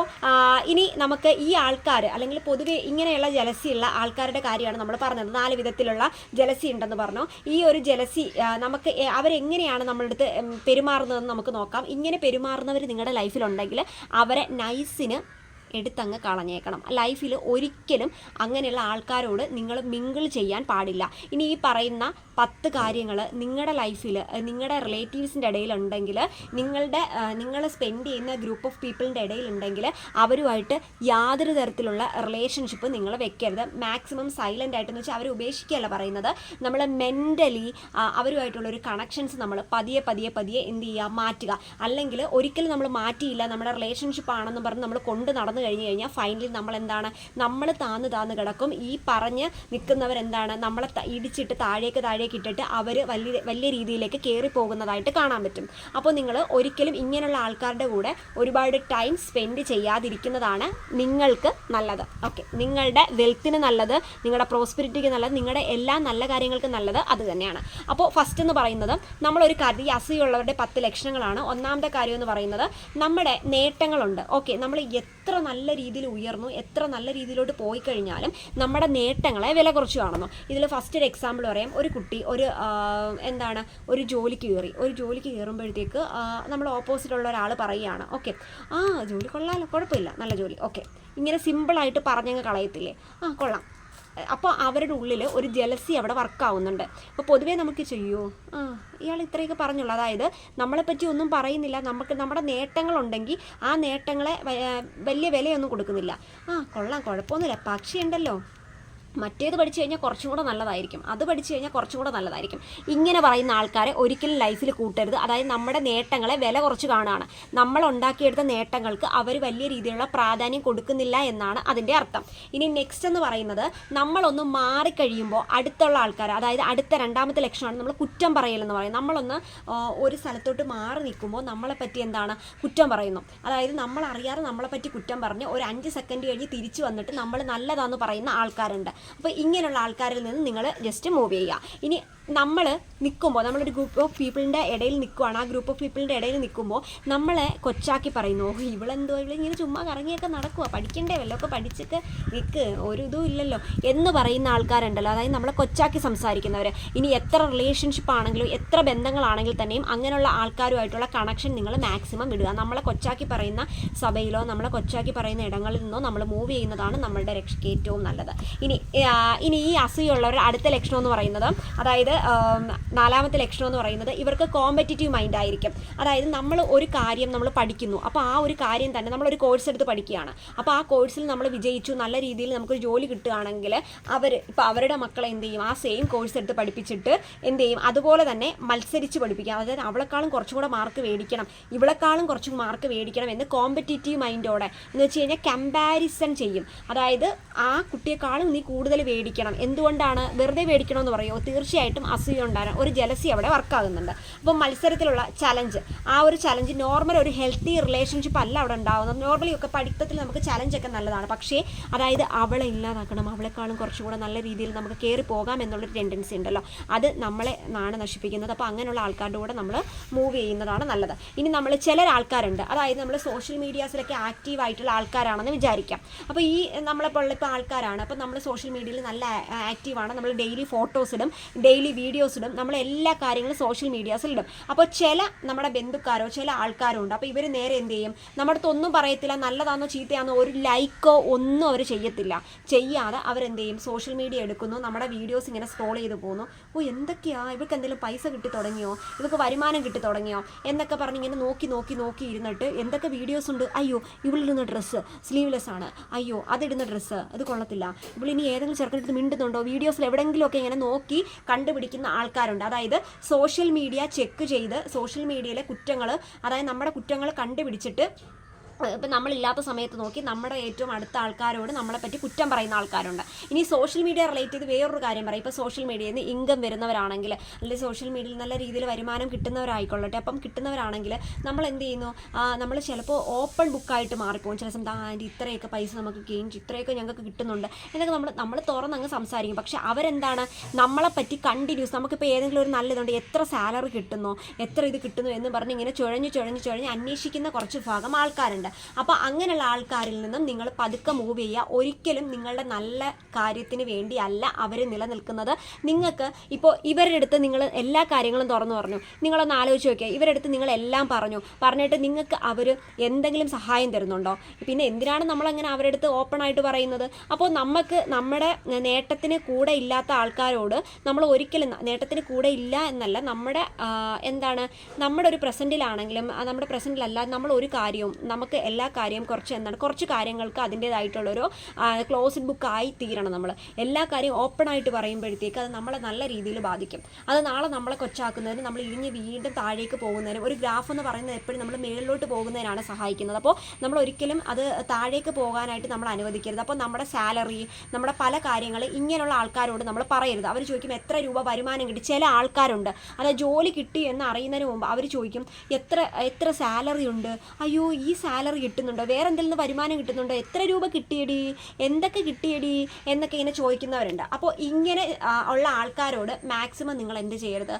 ഇനി നമുക്ക് ഈ ആൾക്കാർ അല്ലെങ്കിൽ പൊതുവെ ഇങ്ങനെയുള്ള ജലസിയുള്ള ആൾക്കാരുടെ കാര്യമാണ് നമ്മൾ പറഞ്ഞത്. നാല് വിധത്തിലുള്ള ജലസി ഉണ്ടെന്ന് പറഞ്ഞു. ഈ ഒരു ജലസി നമുക്ക് അവരെങ്ങനെയാണ് നമ്മളുടെ അടുത്ത് പെരുമാറുന്നതെന്ന് നമുക്ക് നോക്കാം. ഇങ്ങനെ പെരുമാറുന്നവർ നിങ്ങളുടെ ലൈഫിലുണ്ടെങ്കിൽ അവരെ നൈസിന് എടുത്തങ്ങ് കളഞ്ഞേക്കണം. ലൈഫിൽ ഒരിക്കലും അങ്ങനെയുള്ള ആൾക്കാരോട് നിങ്ങൾ മിങ്കിൾ ചെയ്യാൻ പാടില്ല. ഇനി ഈ പറയുന്ന പത്ത് കാര്യങ്ങൾ നിങ്ങളുടെ ലൈഫിൽ നിങ്ങളുടെ റിലേറ്റീവ്സിന്റെ ഇടയിലുണ്ടെങ്കിൽ നിങ്ങളുടെ നിങ്ങൾ സ്പെൻഡ് ചെയ്യുന്ന ഗ്രൂപ്പ് ഓഫ് പീപ്പിളിന്റെ ഇടയിലുണ്ടെങ്കിൽ അവരുമായിട്ട് യാതൊരു തരത്തിലുള്ള റിലേഷൻഷിപ്പ് നിങ്ങൾ വെക്കരുത്. മാക്സിമം സൈലന്റ് ആയിട്ടെന്ന് വെച്ചാൽ അവരെ ഉപേക്ഷിക്കുകയല്ല പറയുന്നത്. നമ്മൾ മെന്റലി അവരുമായിട്ടുള്ള ഒരു കണക്ഷൻസ് നമ്മൾ പതിയെ പതിയെ പതിയെ എന്ത് ചെയ്യുക? മാറ്റുക. അല്ലെങ്കിൽ ഒരിക്കലും നമ്മൾ മാറ്റിയില്ല. നമ്മുടെ റിലേഷൻഷിപ്പ് ആണെന്ന് പറഞ്ഞ് നമ്മൾ കൊണ്ട് നടന്നു കഴിഞ്ഞ് കഴിഞ്ഞാൽ ഫൈനലി നമ്മൾ എന്താണ് നമ്മൾ താന്ന് താന്ന് കിടക്കും. ഈ പറഞ്ഞ് നിൽക്കുന്നവരെന്താണ് നമ്മളെ ഇടിച്ചിട്ട് താഴേക്ക് താഴേക്ക് ഇട്ടിട്ട് അവർ വലിയ വലിയ രീതിയിലേക്ക് കയറി പോകുന്നതായിട്ട് കാണാൻ പറ്റും. അപ്പോൾ നിങ്ങൾ ഒരിക്കലും ഇങ്ങനെയുള്ള ആൾക്കാരുടെ കൂടെ ഒരുപാട് ടൈം സ്പെൻഡ് ചെയ്യാതിരിക്കുന്നതാണ് നിങ്ങൾക്ക് നല്ലത്. ഓക്കെ നിങ്ങളുടെ വെൽത്തിന് നല്ലത് നിങ്ങളുടെ പ്രോസ്പെരിറ്റിക്ക് നല്ലത് നിങ്ങളുടെ എല്ലാ നല്ല കാര്യങ്ങൾക്കും നല്ലത് അത് തന്നെയാണ്. അപ്പോൾ ഫസ്റ്റ് എന്ന് പറയുന്നത് നമ്മളൊരു കാര്യം ഈ അസൂയുള്ളവരുടെ പത്ത് ലക്ഷണങ്ങളാണ്. ഒന്നാമത്തെ കാര്യം എന്ന് പറയുന്നത് നമ്മുടെ നേട്ടങ്ങളുണ്ട്. ഓക്കെ നമ്മൾ എത്ര നല്ല രീതിയിൽ ഉയർന്നു എത്ര നല്ല രീതിയിലോട്ട് പോയി കഴിഞ്ഞാലും നമ്മുടെ നേട്ടങ്ങളെ വില കുറച്ച് കാണുന്നു. ഇതിൽ ഫസ്റ്റ് ഒരു എക്സാമ്പിൾ പറയാം. ഒരു കുട്ടി ഒരു എന്താണ് ഒരു ജോലിക്ക് കയറി. ഒരു ജോലിക്ക് കയറുമ്പോഴത്തേക്ക് നമ്മൾ ഓപ്പോസിറ്റ് ഉള്ള ഒരാൾ പറയുകയാണ് ഓക്കെ ആ ജോലി കൊള്ളാമല്ലോ കുഴപ്പമില്ല. നല്ല ജോലി. ഓക്കെ ഇങ്ങനെ സിമ്പിളായിട്ട് പറഞ്ഞങ്ങ് കളയത്തില്ലേ? ആ കൊള്ളാം. അപ്പോൾ അവരുടെ ഉള്ളിൽ ഒരു ജലസി അവിടെ വർക്കാവുന്നുണ്ട് അപ്പോൾ പൊതുവേ നമുക്ക് ചെയ്യൂ. ആ ഇയാൾ ഇത്രയൊക്കെ പറഞ്ഞുള്ളൂ. അതായത് നമ്മളെപ്പറ്റി ഒന്നും പറയുന്നില്ല. നമുക്ക് നമ്മുടെ നേട്ടങ്ങളുണ്ടെങ്കിൽ ആ നേട്ടങ്ങളെ വലിയ വിലയൊന്നും കൊടുക്കുന്നില്ല. ആ കൊള്ളാം. കുഴപ്പമൊന്നുമില്ല. പക്ഷി ഉണ്ടല്ലോ മറ്റേത് പഠിച്ചു കഴിഞ്ഞാൽ കുറച്ചും കൂടെ നല്ലതായിരിക്കും. അത് പഠിച്ചു കഴിഞ്ഞാൽ കുറച്ചും കൂടെ നല്ലതായിരിക്കും. ഇങ്ങനെ പറയുന്ന ആൾക്കാരെ ഒരിക്കലും ലൈഫിൽ കൂട്ടരുത്. അതായത് നമ്മുടെ നേട്ടങ്ങളെ വില കുറച്ച് കാണുകയാണ് നമ്മൾ ഉണ്ടാക്കിയെടുത്ത നേട്ടങ്ങൾക്ക് അവർ വലിയ രീതിയിലുള്ള പ്രാധാന്യം കൊടുക്കുന്നില്ല എന്നാണ് അതിന്റെ അർത്ഥം. ഇനി നെക്സ്റ്റ് എന്ന് പറയുന്നത് നമ്മളൊന്ന് മാറിക്കഴിയുമ്പോൾ അടുത്തുള്ള ആൾക്കാർ അതായത് അടുത്ത രണ്ടാമത്തെ ലക്ഷണമാണ് നമ്മൾ കുറ്റം പറയലെന്ന് പറയും നമ്മളൊന്ന് ഒരു സ്ഥലത്തോട്ട് മാറി നിൽക്കുമ്പോൾ നമ്മളെ പറ്റി എന്താണ് കുറ്റം പറയുന്നു. അതായത് നമ്മൾ അറിയാതെ നമ്മളെ പറ്റി കുറ്റം പറഞ്ഞ് ഒരു അഞ്ച് സെക്കൻഡ് കഴിഞ്ഞ് തിരിച്ചു വന്നിട്ട് നമ്മൾ നല്ലതാന്ന് പറയുന്ന ആൾക്കാരുണ്ട്. അപ്പോൾ ഇങ്ങനെയുള്ള ആൾക്കാരിൽ നിന്ന് നിങ്ങൾ ജസ്റ്റ് മൂവ് ചെയ്യുക. ഇനി നമ്മൾ നിൽക്കുമ്പോൾ നമ്മളൊരു ഗ്രൂപ്പ് ഓഫ് പീപ്പിളിന്റെ ഇടയിൽ നിൽക്കുവാണ് ആ ഗ്രൂപ്പ് ഓഫ് പീപ്പിളിന്റെ ഇടയിൽ നിൽക്കുമ്പോൾ നമ്മളെ കൊച്ചാക്കി പറയുന്നു ഓ ഇവളെന്തോ ഇവളിങ്ങനെ ചുമ്മാ കറങ്ങിയൊക്കെ നടക്കുക പഠിക്കണ്ടേ വല്ലതൊക്കെ പഠിച്ചൊക്കെ നിൽക്ക് ഒരു ഇതും ഇല്ലല്ലോ എന്ന് പറയുന്ന ആൾക്കാരുണ്ടല്ലോ. അതായത് നമ്മളെ കൊച്ചാക്കി സംസാരിക്കുന്നവർ ഇനി എത്ര റിലേഷൻഷിപ്പ് ആണെങ്കിലും എത്ര ബന്ധങ്ങളാണെങ്കിൽ തന്നെയും അങ്ങനെയുള്ള ആൾക്കാരുമായിട്ടുള്ള കണക്ഷൻ നിങ്ങൾ മാക്സിമം ഇടുക. നമ്മളെ കൊച്ചാക്കി പറയുന്ന സഭയിലോ നമ്മളെ കൊച്ചാക്കി പറയുന്ന ഇടങ്ങളിൽ നിന്നോ നമ്മൾ മൂവ് ചെയ്യുന്നതാണ് നമ്മളുടെ രക്ഷയ്ക്ക് ഏറ്റവും നല്ലത്. ഇനി ഇനി ഈ അസൂയുള്ളവർ അടുത്ത ലക്ഷണം എന്ന് പറയുന്നത് അതായത് നാലാമത്തെ ലക്ഷണം എന്ന് പറയുന്നത് ഇവർക്ക് കോമ്പറ്റീറ്റീവ് മൈൻഡ് ആയിരിക്കും. അതായത് നമ്മൾ ഒരു കാര്യം നമ്മൾ പഠിക്കുന്നു. അപ്പോൾ ആ ഒരു കാര്യം തന്നെ നമ്മൾ ഒരു കോഴ്സ് എടുത്ത് പഠിക്കുകയാണ്. അപ്പോൾ ആ കോഴ്സിൽ നമ്മൾ വിജയിച്ചു നല്ല രീതിയിൽ നമുക്കൊരു ജോലി കിട്ടുകയാണെങ്കിൽ അവർ ഇപ്പോൾ അവരുടെ മക്കളെ എന്ത് ചെയ്യും? ആ സെയിം കോഴ്സ് എടുത്ത് പഠിപ്പിച്ചിട്ട് എന്ത് ചെയ്യും? അതുപോലെ തന്നെ മത്സരിച്ച് പഠിപ്പിക്കുക. അതായത് അവളെക്കാളും കുറച്ചും കൂടെ മാർക്ക് മേടിക്കണം. ഇവളെക്കാളും കുറച്ചും മാർക്ക് മേടിക്കണം എന്ന് കോമ്പറ്റീറ്റീവ് മൈൻഡോടെ എന്ന് വെച്ച് കഴിഞ്ഞാൽ കമ്പാരിസൺ ചെയ്യും. അതായത് ആ കുട്ടിയെക്കാളും നീ കൂടുതൽ മേടിക്കണം. എന്തുകൊണ്ടാണ്? വെറുതെ മേടിക്കണമെന്ന് പറയുമോ തീർച്ചയായിട്ടും അസൂയ ഉണ്ടാകാൻ ഒരു ജലസി അവിടെ വർക്കാകുന്നുണ്ട് അപ്പം മത്സരത്തിലുള്ള ചലഞ്ച് ആ ഒരു ചലഞ്ച് നോർമൽ ഒരു ഹെൽത്തി റിലേഷൻഷിപ്പ് അല്ല അവിടെ ഉണ്ടാകുന്നത് നോർമലി ഒക്കെ പഠിത്തത്തിൽ നമുക്ക് ചലഞ്ച് ഒക്കെ നല്ലതാണ്. പക്ഷേ അതായത് അവളെ ഇല്ലാതാക്കണം അവളെക്കാളും കുറച്ചും കൂടെ നല്ല രീതിയിൽ നമുക്ക് കയറി പോകാം എന്നുള്ളൊരു ടെൻഡൻസി ഉണ്ടല്ലോ. അത് നമ്മളെ നാണ് നശിപ്പിക്കുന്നത്. അപ്പോൾ അങ്ങനെയുള്ള ആൾക്കാരുടെ കൂടെ നമ്മൾ മൂവ് ചെയ്യുന്നതാണ് നല്ലത്. ഇനി നമ്മൾ ചില ആൾക്കാരുണ്ട് അതായത് നമ്മൾ സോഷ്യൽ മീഡിയാസിലൊക്കെ ആക്റ്റീവ് ആയിട്ടുള്ള ആൾക്കാരാണെന്ന് വിചാരിക്കാം. അപ്പോൾ ഈ നമ്മളെ നമ്മളെപ്പോലുള്ള ഇപ്പോൾ ആൾക്കാരാണ്. അപ്പോൾ നമ്മൾ സോഷ്യൽ മീഡിയയിൽ നല്ല ആക്റ്റീവാണ് നമ്മൾ ഡെയിലി ഫോട്ടോസ് ഇടും. ഡെയിലി വീഡിയോസ് നമ്മൾ എല്ലാ കാര്യങ്ങളും സോഷ്യൽ മീഡിയാസിൽ ഇടും. അപ്പോൾ ചില നമ്മുടെ ബന്ധുക്കാരോ ചില ആൾക്കാരോ ഉണ്ട്. അപ്പോൾ ഇവർ നേരെ എന്ത് ചെയ്യും? നമ്മുടെ അടുത്ത് ഒന്നും പറയത്തില്ല നല്ലതാണോ ചീത്തയാണോ ഒരു ലൈക്കോ ഒന്നും അവർ ചെയ്യത്തില്ല. ചെയ്യാതെ അവരെന്ത് ചെയ്യും? സോഷ്യൽ മീഡിയ എടുക്കുന്നു നമ്മുടെ വീഡിയോസ് ഇങ്ങനെ സ്ക്രോൾ ചെയ്ത് പോകുന്നു. ഓ എന്തൊക്കെയാ? ഇവർക്ക് എന്തെങ്കിലും പൈസ കിട്ടി തുടങ്ങിയോ? ഇവർക്ക് വരുമാനം കിട്ടി തുടങ്ങിയോ? എന്നൊക്കെ പറഞ്ഞ് ഇങ്ങനെ നോക്കി നോക്കി നോക്കി ഇരുന്നിട്ട് എന്തൊക്കെ വീഡിയോസ് ഉണ്ട്? അയ്യോ ഇവളിടുന്ന ഡ്രസ്സ് സ്ലീവ്ലെസ് ആണ്. അയ്യോ അതിടുന്ന ഡ്രസ്സ് അത് കൊള്ളത്തില്ല. ഇവളിനി ഏതെങ്കിലും ചെറുക്കനെടുത്ത് മിണ്ടുന്നുണ്ടോ? വീഡിയോസിൽ എവിടെയെങ്കിലുമൊക്കെ ഇങ്ങനെ നോക്കി കണ്ടുപിടിക്കുന്ന ആൾക്കാരുണ്ട്. അതായത് സോഷ്യൽ മീഡിയ ചെക്ക് ചെയ്ത് സോഷ്യൽ മീഡിയയിലെ കുറ്റങ്ങൾ അതായത് നമ്മുടെ കുറ്റങ്ങൾ കണ്ടുപിടിച്ചിട്ട് ഇപ്പം നമ്മളില്ലാത്ത സമയത്ത് നോക്കി നമ്മുടെ ഏറ്റവും അടുത്ത ആൾക്കാരോട് നമ്മളെ പറ്റി കുറ്റം പറയുന്ന ആൾക്കാരുണ്ട്. ഇനി സോഷ്യൽ മീഡിയ റിലേറ്റ് ചെയ്ത് വേറൊരു കാര്യം പറയും. ഇപ്പോൾ സോഷ്യൽ മീഡിയയിൽ നിന്ന് ഇൻകം വരുന്നവരാണെങ്കിൽ അല്ലെങ്കിൽ സോഷ്യൽ മീഡിയയിൽ നല്ല രീതിയിൽ വരുമാനം കിട്ടുന്നവരായിക്കൊള്ളട്ടെ. അപ്പം കിട്ടുന്നവരാണെങ്കിൽ നമ്മൾ എന്ത് ചെയ്യുന്നു? നമ്മൾ ചിലപ്പോൾ ഓപ്പൺ ബുക്കായിട്ട് മാറിപ്പോകും. ചില സമയത്ത് ആ ആന്റി ഇത്രയൊക്കെ പൈസ നമുക്ക് ഗെയിൻ ഇത്രയൊക്കെ ഞങ്ങൾക്ക് കിട്ടുന്നുണ്ട്. എന്നൊക്കെ നമ്മൾ നമ്മൾ തുറന്നങ്ങ് സംസാരിക്കും. പക്ഷേ അവരെന്താണ്? നമ്മളെ പറ്റി കണ്ടിന്യൂസ് നമുക്കിപ്പോൾ ഏതെങ്കിലും ഒരു നല്ലതുണ്ട്. എത്ര സാലറി കിട്ടുന്നു? എത്ര ഇത് കിട്ടുന്നു? എന്ന് പറഞ്ഞ് ഇങ്ങനെ ചുഴഞ്ഞ് ചുഴഞ്ഞ് ചുഴഞ്ഞ് അന്വേഷിക്കുന്ന കുറച്ച് ഭാഗം ആൾക്കാരുണ്ട്. അപ്പോൾ അങ്ങനെയുള്ള ആൾക്കാരിൽ നിന്നും നിങ്ങൾ പതുക്കെ മൂവ് ചെയ്യുക. ഒരിക്കലും നിങ്ങളുടെ നല്ല കാര്യത്തിന് വേണ്ടിയല്ല അവർ നിലനിൽക്കുന്നത്. നിങ്ങൾക്ക് ഇപ്പോൾ ഇവരുടെ അടുത്ത് നിങ്ങൾ എല്ലാ കാര്യങ്ങളും തുറന്നു പറഞ്ഞു. നിങ്ങളൊന്ന് ആലോചിച്ച് നോക്കിയാൽ ഇവരുടെ അടുത്ത് നിങ്ങൾ എല്ലാം പറഞ്ഞു. പറഞ്ഞിട്ട് നിങ്ങൾക്ക് അവർ എന്തെങ്കിലും സഹായം തരുന്നുണ്ടോ? പിന്നെ എന്തിനാണ് നമ്മളങ്ങനെ അവരുടെ അടുത്ത് ഓപ്പൺ ആയിട്ട് പറയുന്നത്? അപ്പോൾ നമുക്ക് നമ്മുടെ നേട്ടത്തിന് കൂടെ ഇല്ലാത്ത ആൾക്കാരോട് നമ്മൾ ഒരിക്കലും നേട്ടത്തിന് കൂടെ ഇല്ല എന്നല്ല. നമ്മുടെ എന്താണ്? നമ്മുടെ ഒരു പ്രസന്റിലാണെങ്കിലും നമ്മുടെ പ്രസന്റിലല്ല നമ്മൾ ഒരു കാര്യവും നമുക്ക് എല്ലാ കാര്യവും കുറച്ച് എന്താണ് കുറച്ച് കാര്യങ്ങൾക്ക് അതിന്റേതായിട്ടുള്ളൊരു ക്ലോസ്ഡ് ബുക്ക് ആയി തീരണം നമ്മൾ എല്ലാ കാര്യവും ഓപ്പൺ ആയിട്ട് പറയുമ്പോഴത്തേക്ക് അത് നമ്മളെ നല്ല രീതിയിൽ ബാധിക്കും. അത് നാളെ നമ്മളെ കൊച്ചാക്കുന്നതിന് നമ്മൾ ഇഴിഞ്ഞ് വീണ്ടും താഴേക്ക് പോകുന്നതിനും ഒരു ഗ്രാഫ് എന്ന് പറയുന്നത് എപ്പോഴും നമ്മൾ മേളിലോട്ട് പോകുന്നതിനാണ് സഹായിക്കുന്നത്. അപ്പോൾ നമ്മൾ ഒരിക്കലും അത് താഴേക്ക് പോകാനായിട്ട് നമ്മൾ അനുവദിക്കരുത്. അപ്പോൾ നമ്മുടെ സാലറി നമ്മുടെ പല കാര്യങ്ങൾ ഇങ്ങനെയുള്ള ആൾക്കാരോട് നമ്മൾ പറയരുത്. അവർ ചോദിക്കും എത്ര രൂപ വരുമാനം കിട്ടി? ചില ആൾക്കാരുണ്ട്. അതായത് ജോലി കിട്ടി എന്ന് അറിയുന്നതിന് മുമ്പ് അവർ ചോദിക്കും എത്ര എത്ര സാലറി ഉണ്ട്? അയ്യോ ഈ സാലറി കിട്ടുന്നുണ്ടോ? വേറെ എന്തെങ്കിലും വരുമാനം കിട്ടുന്നുണ്ടോ? എത്ര രൂപ കിട്ടിയടി? എന്തൊക്കെ കിട്ടിയടി? എന്നൊക്കെ ഇങ്ങനെ ചോദിക്കുന്നവരുണ്ട്. അപ്പോൾ ഇങ്ങനെ ഉള്ള ആൾക്കാരോട് മാക്സിമം നിങ്ങൾ എന്ത് ചെയ്യരുത്?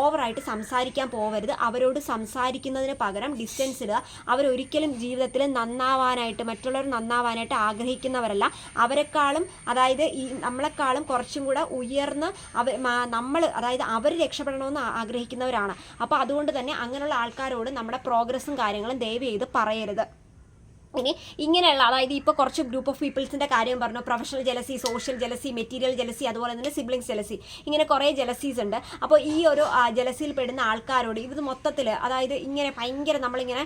ഓവറായിട്ട് സംസാരിക്കാൻ പോവരുത്. അവരോട് സംസാരിക്കുന്നതിന് പകരം ഡിസ്റ്റൻസ് ഇടുക. അവരൊരിക്കലും ജീവിതത്തിൽ നന്നാവാനായിട്ട് മറ്റുള്ളവർ നന്നാവാനായിട്ട് ആഗ്രഹിക്കുന്നവരല്ല. അവരെക്കാളും അതായത് ഈ നമ്മളെക്കാളും കുറച്ചും കൂടെ ഉയർന്ന് അവർ നമ്മൾ അതായത് അവർ രക്ഷപ്പെടണമെന്ന് ആഗ്രഹിക്കുന്നവരാണ്. അപ്പോൾ അതുകൊണ്ട് തന്നെ അങ്ങനെയുള്ള ആൾക്കാരോട് നമ്മുടെ പ്രോഗ്രസ്സും കാര്യങ്ങളും ദയവ് ചെയ്ത് പറയരുത്. ഇനി ഇങ്ങനെയുള്ള അതായത് ഇപ്പോൾ കുറച്ച് ഗ്രൂപ്പ് ഓഫ് പീപ്പിൾസിന്റെ കാര്യം പറഞ്ഞു professional jealousy social jealousy material jealousy അതുപോലെ തന്നെ സിബ്ലിങ്സ് ജലസി ഇങ്ങനെ കുറേ ജലസീസ് ഉണ്ട്. അപ്പോൾ ഈ ഒരു ജലസിയിൽ പെടുന്ന ആൾക്കാരോട് ഇത് മൊത്തത്തിൽ അതായത് ഇങ്ങനെ ഭയങ്കര നമ്മളിങ്ങനെ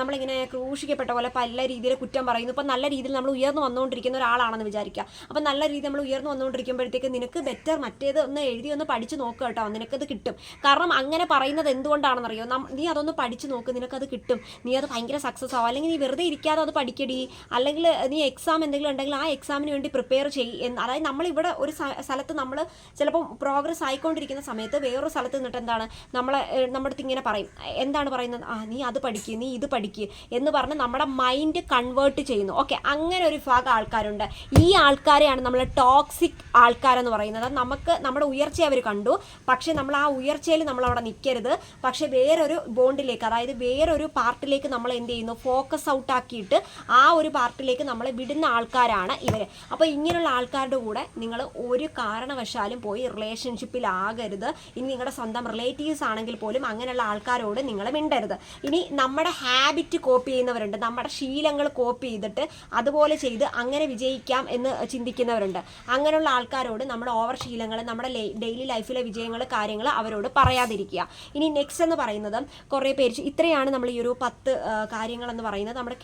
നമ്മളിങ്ങനെ ക്രൂശിക്കപ്പെട്ട പോലെ പല രീതിയിൽ കുറ്റം പറയുന്നു. ഇപ്പോൾ നല്ല രീതിയിൽ നമ്മൾ ഉയർന്നു വന്നുകൊണ്ടിരിക്കുന്ന ഒരാളാണെന്ന് വിചാരിക്കുക. അപ്പോൾ നല്ല രീതിയിൽ നമ്മൾ ഉയർന്നു വന്നുകൊണ്ടിരിക്കുമ്പോഴത്തേക്ക് നിനക്ക് ബെറ്റർ മറ്റേത് ഒന്ന് എഴുതി ഒന്ന് പഠിച്ച് നോക്കുക കേട്ടോ നിനക്കത് കിട്ടും. കാരണം അങ്ങനെ പറയുന്നത് എന്തുകൊണ്ടാണെന്നറിയോ? നീ അതൊന്ന് പഠിച്ച് നോക്ക് നിനക്കത് കിട്ടും. നീ അത് ഭയങ്കര സക്സസ് ആവും. അല്ലെങ്കിൽ നീ വെറുതെ ഇരിക്കാതെ അത് പഠിക്കടി. അല്ലെങ്കിൽ നീ എക്സാം എന്തെങ്കിലും ഉണ്ടെങ്കിൽ ആ എക്സാമിന് വേണ്ടി പ്രിപ്പയർ ചെയ്യ് അതായത് നമ്മളിവിടെ ഒരു സ്ഥലത്ത് നമ്മൾ ചിലപ്പോൾ പ്രോഗ്രസ് ആയിക്കൊണ്ടിരിക്കുന്ന സമയത്ത് വേറൊരു സ്ഥലത്ത് നിന്നിട്ട് എന്താണ്? നമ്മളെ നമ്മുടെ ഇങ്ങനെ പറയും. എന്താണ് പറയുന്നത്? ആ നീ അത് പഠിക്കുക നീ ഇത് പഠിക്കുക എന്ന് പറഞ്ഞ് നമ്മുടെ മൈൻഡ് കൺവേർട്ട് ചെയ്യുന്നു. ഓക്കെ അങ്ങനെ ഒരു വിഭാഗം ആൾക്കാരുണ്ട്. ഈ ആൾക്കാരെയാണ് നമ്മൾ ടോക്സിക് ആൾക്കാരെന്ന് പറയുന്നത്. നമുക്ക് നമ്മുടെ ഉയർച്ച അവർ കണ്ടു. പക്ഷേ നമ്മൾ ആ ഉയർച്ചയിൽ നമ്മൾ അവിടെ നിൽക്കരുത് പക്ഷേ വേറൊരു ബോണ്ടിലേക്ക് അതായത് വേറൊരു പാർട്ടിലേക്ക് നമ്മൾ എന്ത് ചെയ്യുന്നു? ഫോക്കസ് ഔട്ട് ആക്കിയിട്ട് ആ ഒരു പാർട്ടിയിലേക്ക് നമ്മളെ വിടുന്ന ആൾക്കാരാണ് ഇവർ അപ്പോൾ ഇങ്ങനെയുള്ള ആൾക്കാരുടെ കൂടെ നിങ്ങൾ ഒരു കാരണവശാലും പോയി റിലേഷൻഷിപ്പിലാകരുത് ഇനി നിങ്ങളുടെ സ്വന്തം റിലേറ്റീവ്സ് ആണെങ്കിൽ പോലും അങ്ങനെയുള്ള ആൾക്കാരോട് നിങ്ങൾ മിണ്ടരുത്. ഇനി നമ്മുടെ ഹാബിറ്റ് കോപ്പി ചെയ്യുന്നവരുണ്ട്. നമ്മുടെ ശീലങ്ങൾ കോപ്പി ചെയ്തിട്ട് അതുപോലെ ചെയ്ത് അങ്ങനെ വിജയിക്കാം എന്ന് ചിന്തിക്കുന്നവരുണ്ട്. അങ്ങനെയുള്ള ആൾക്കാരോട് നമ്മുടെ ഓവർ ശീലങ്ങൾ നമ്മുടെ ഡെയിലി ലൈഫിലെ വിജയങ്ങൾ കാര്യങ്ങൾ അവരോട് പറയാതിരിക്കുക. ഇനി നെക്സ്റ്റ് എന്ന് പറയുന്നത് കുറേ പേര് ഇത്രയാണ് നമ്മൾ ഈ ഒരു പത്ത് കാര്യങ്ങളെന്ന് പറയുന്നത്. നമ്മുടെ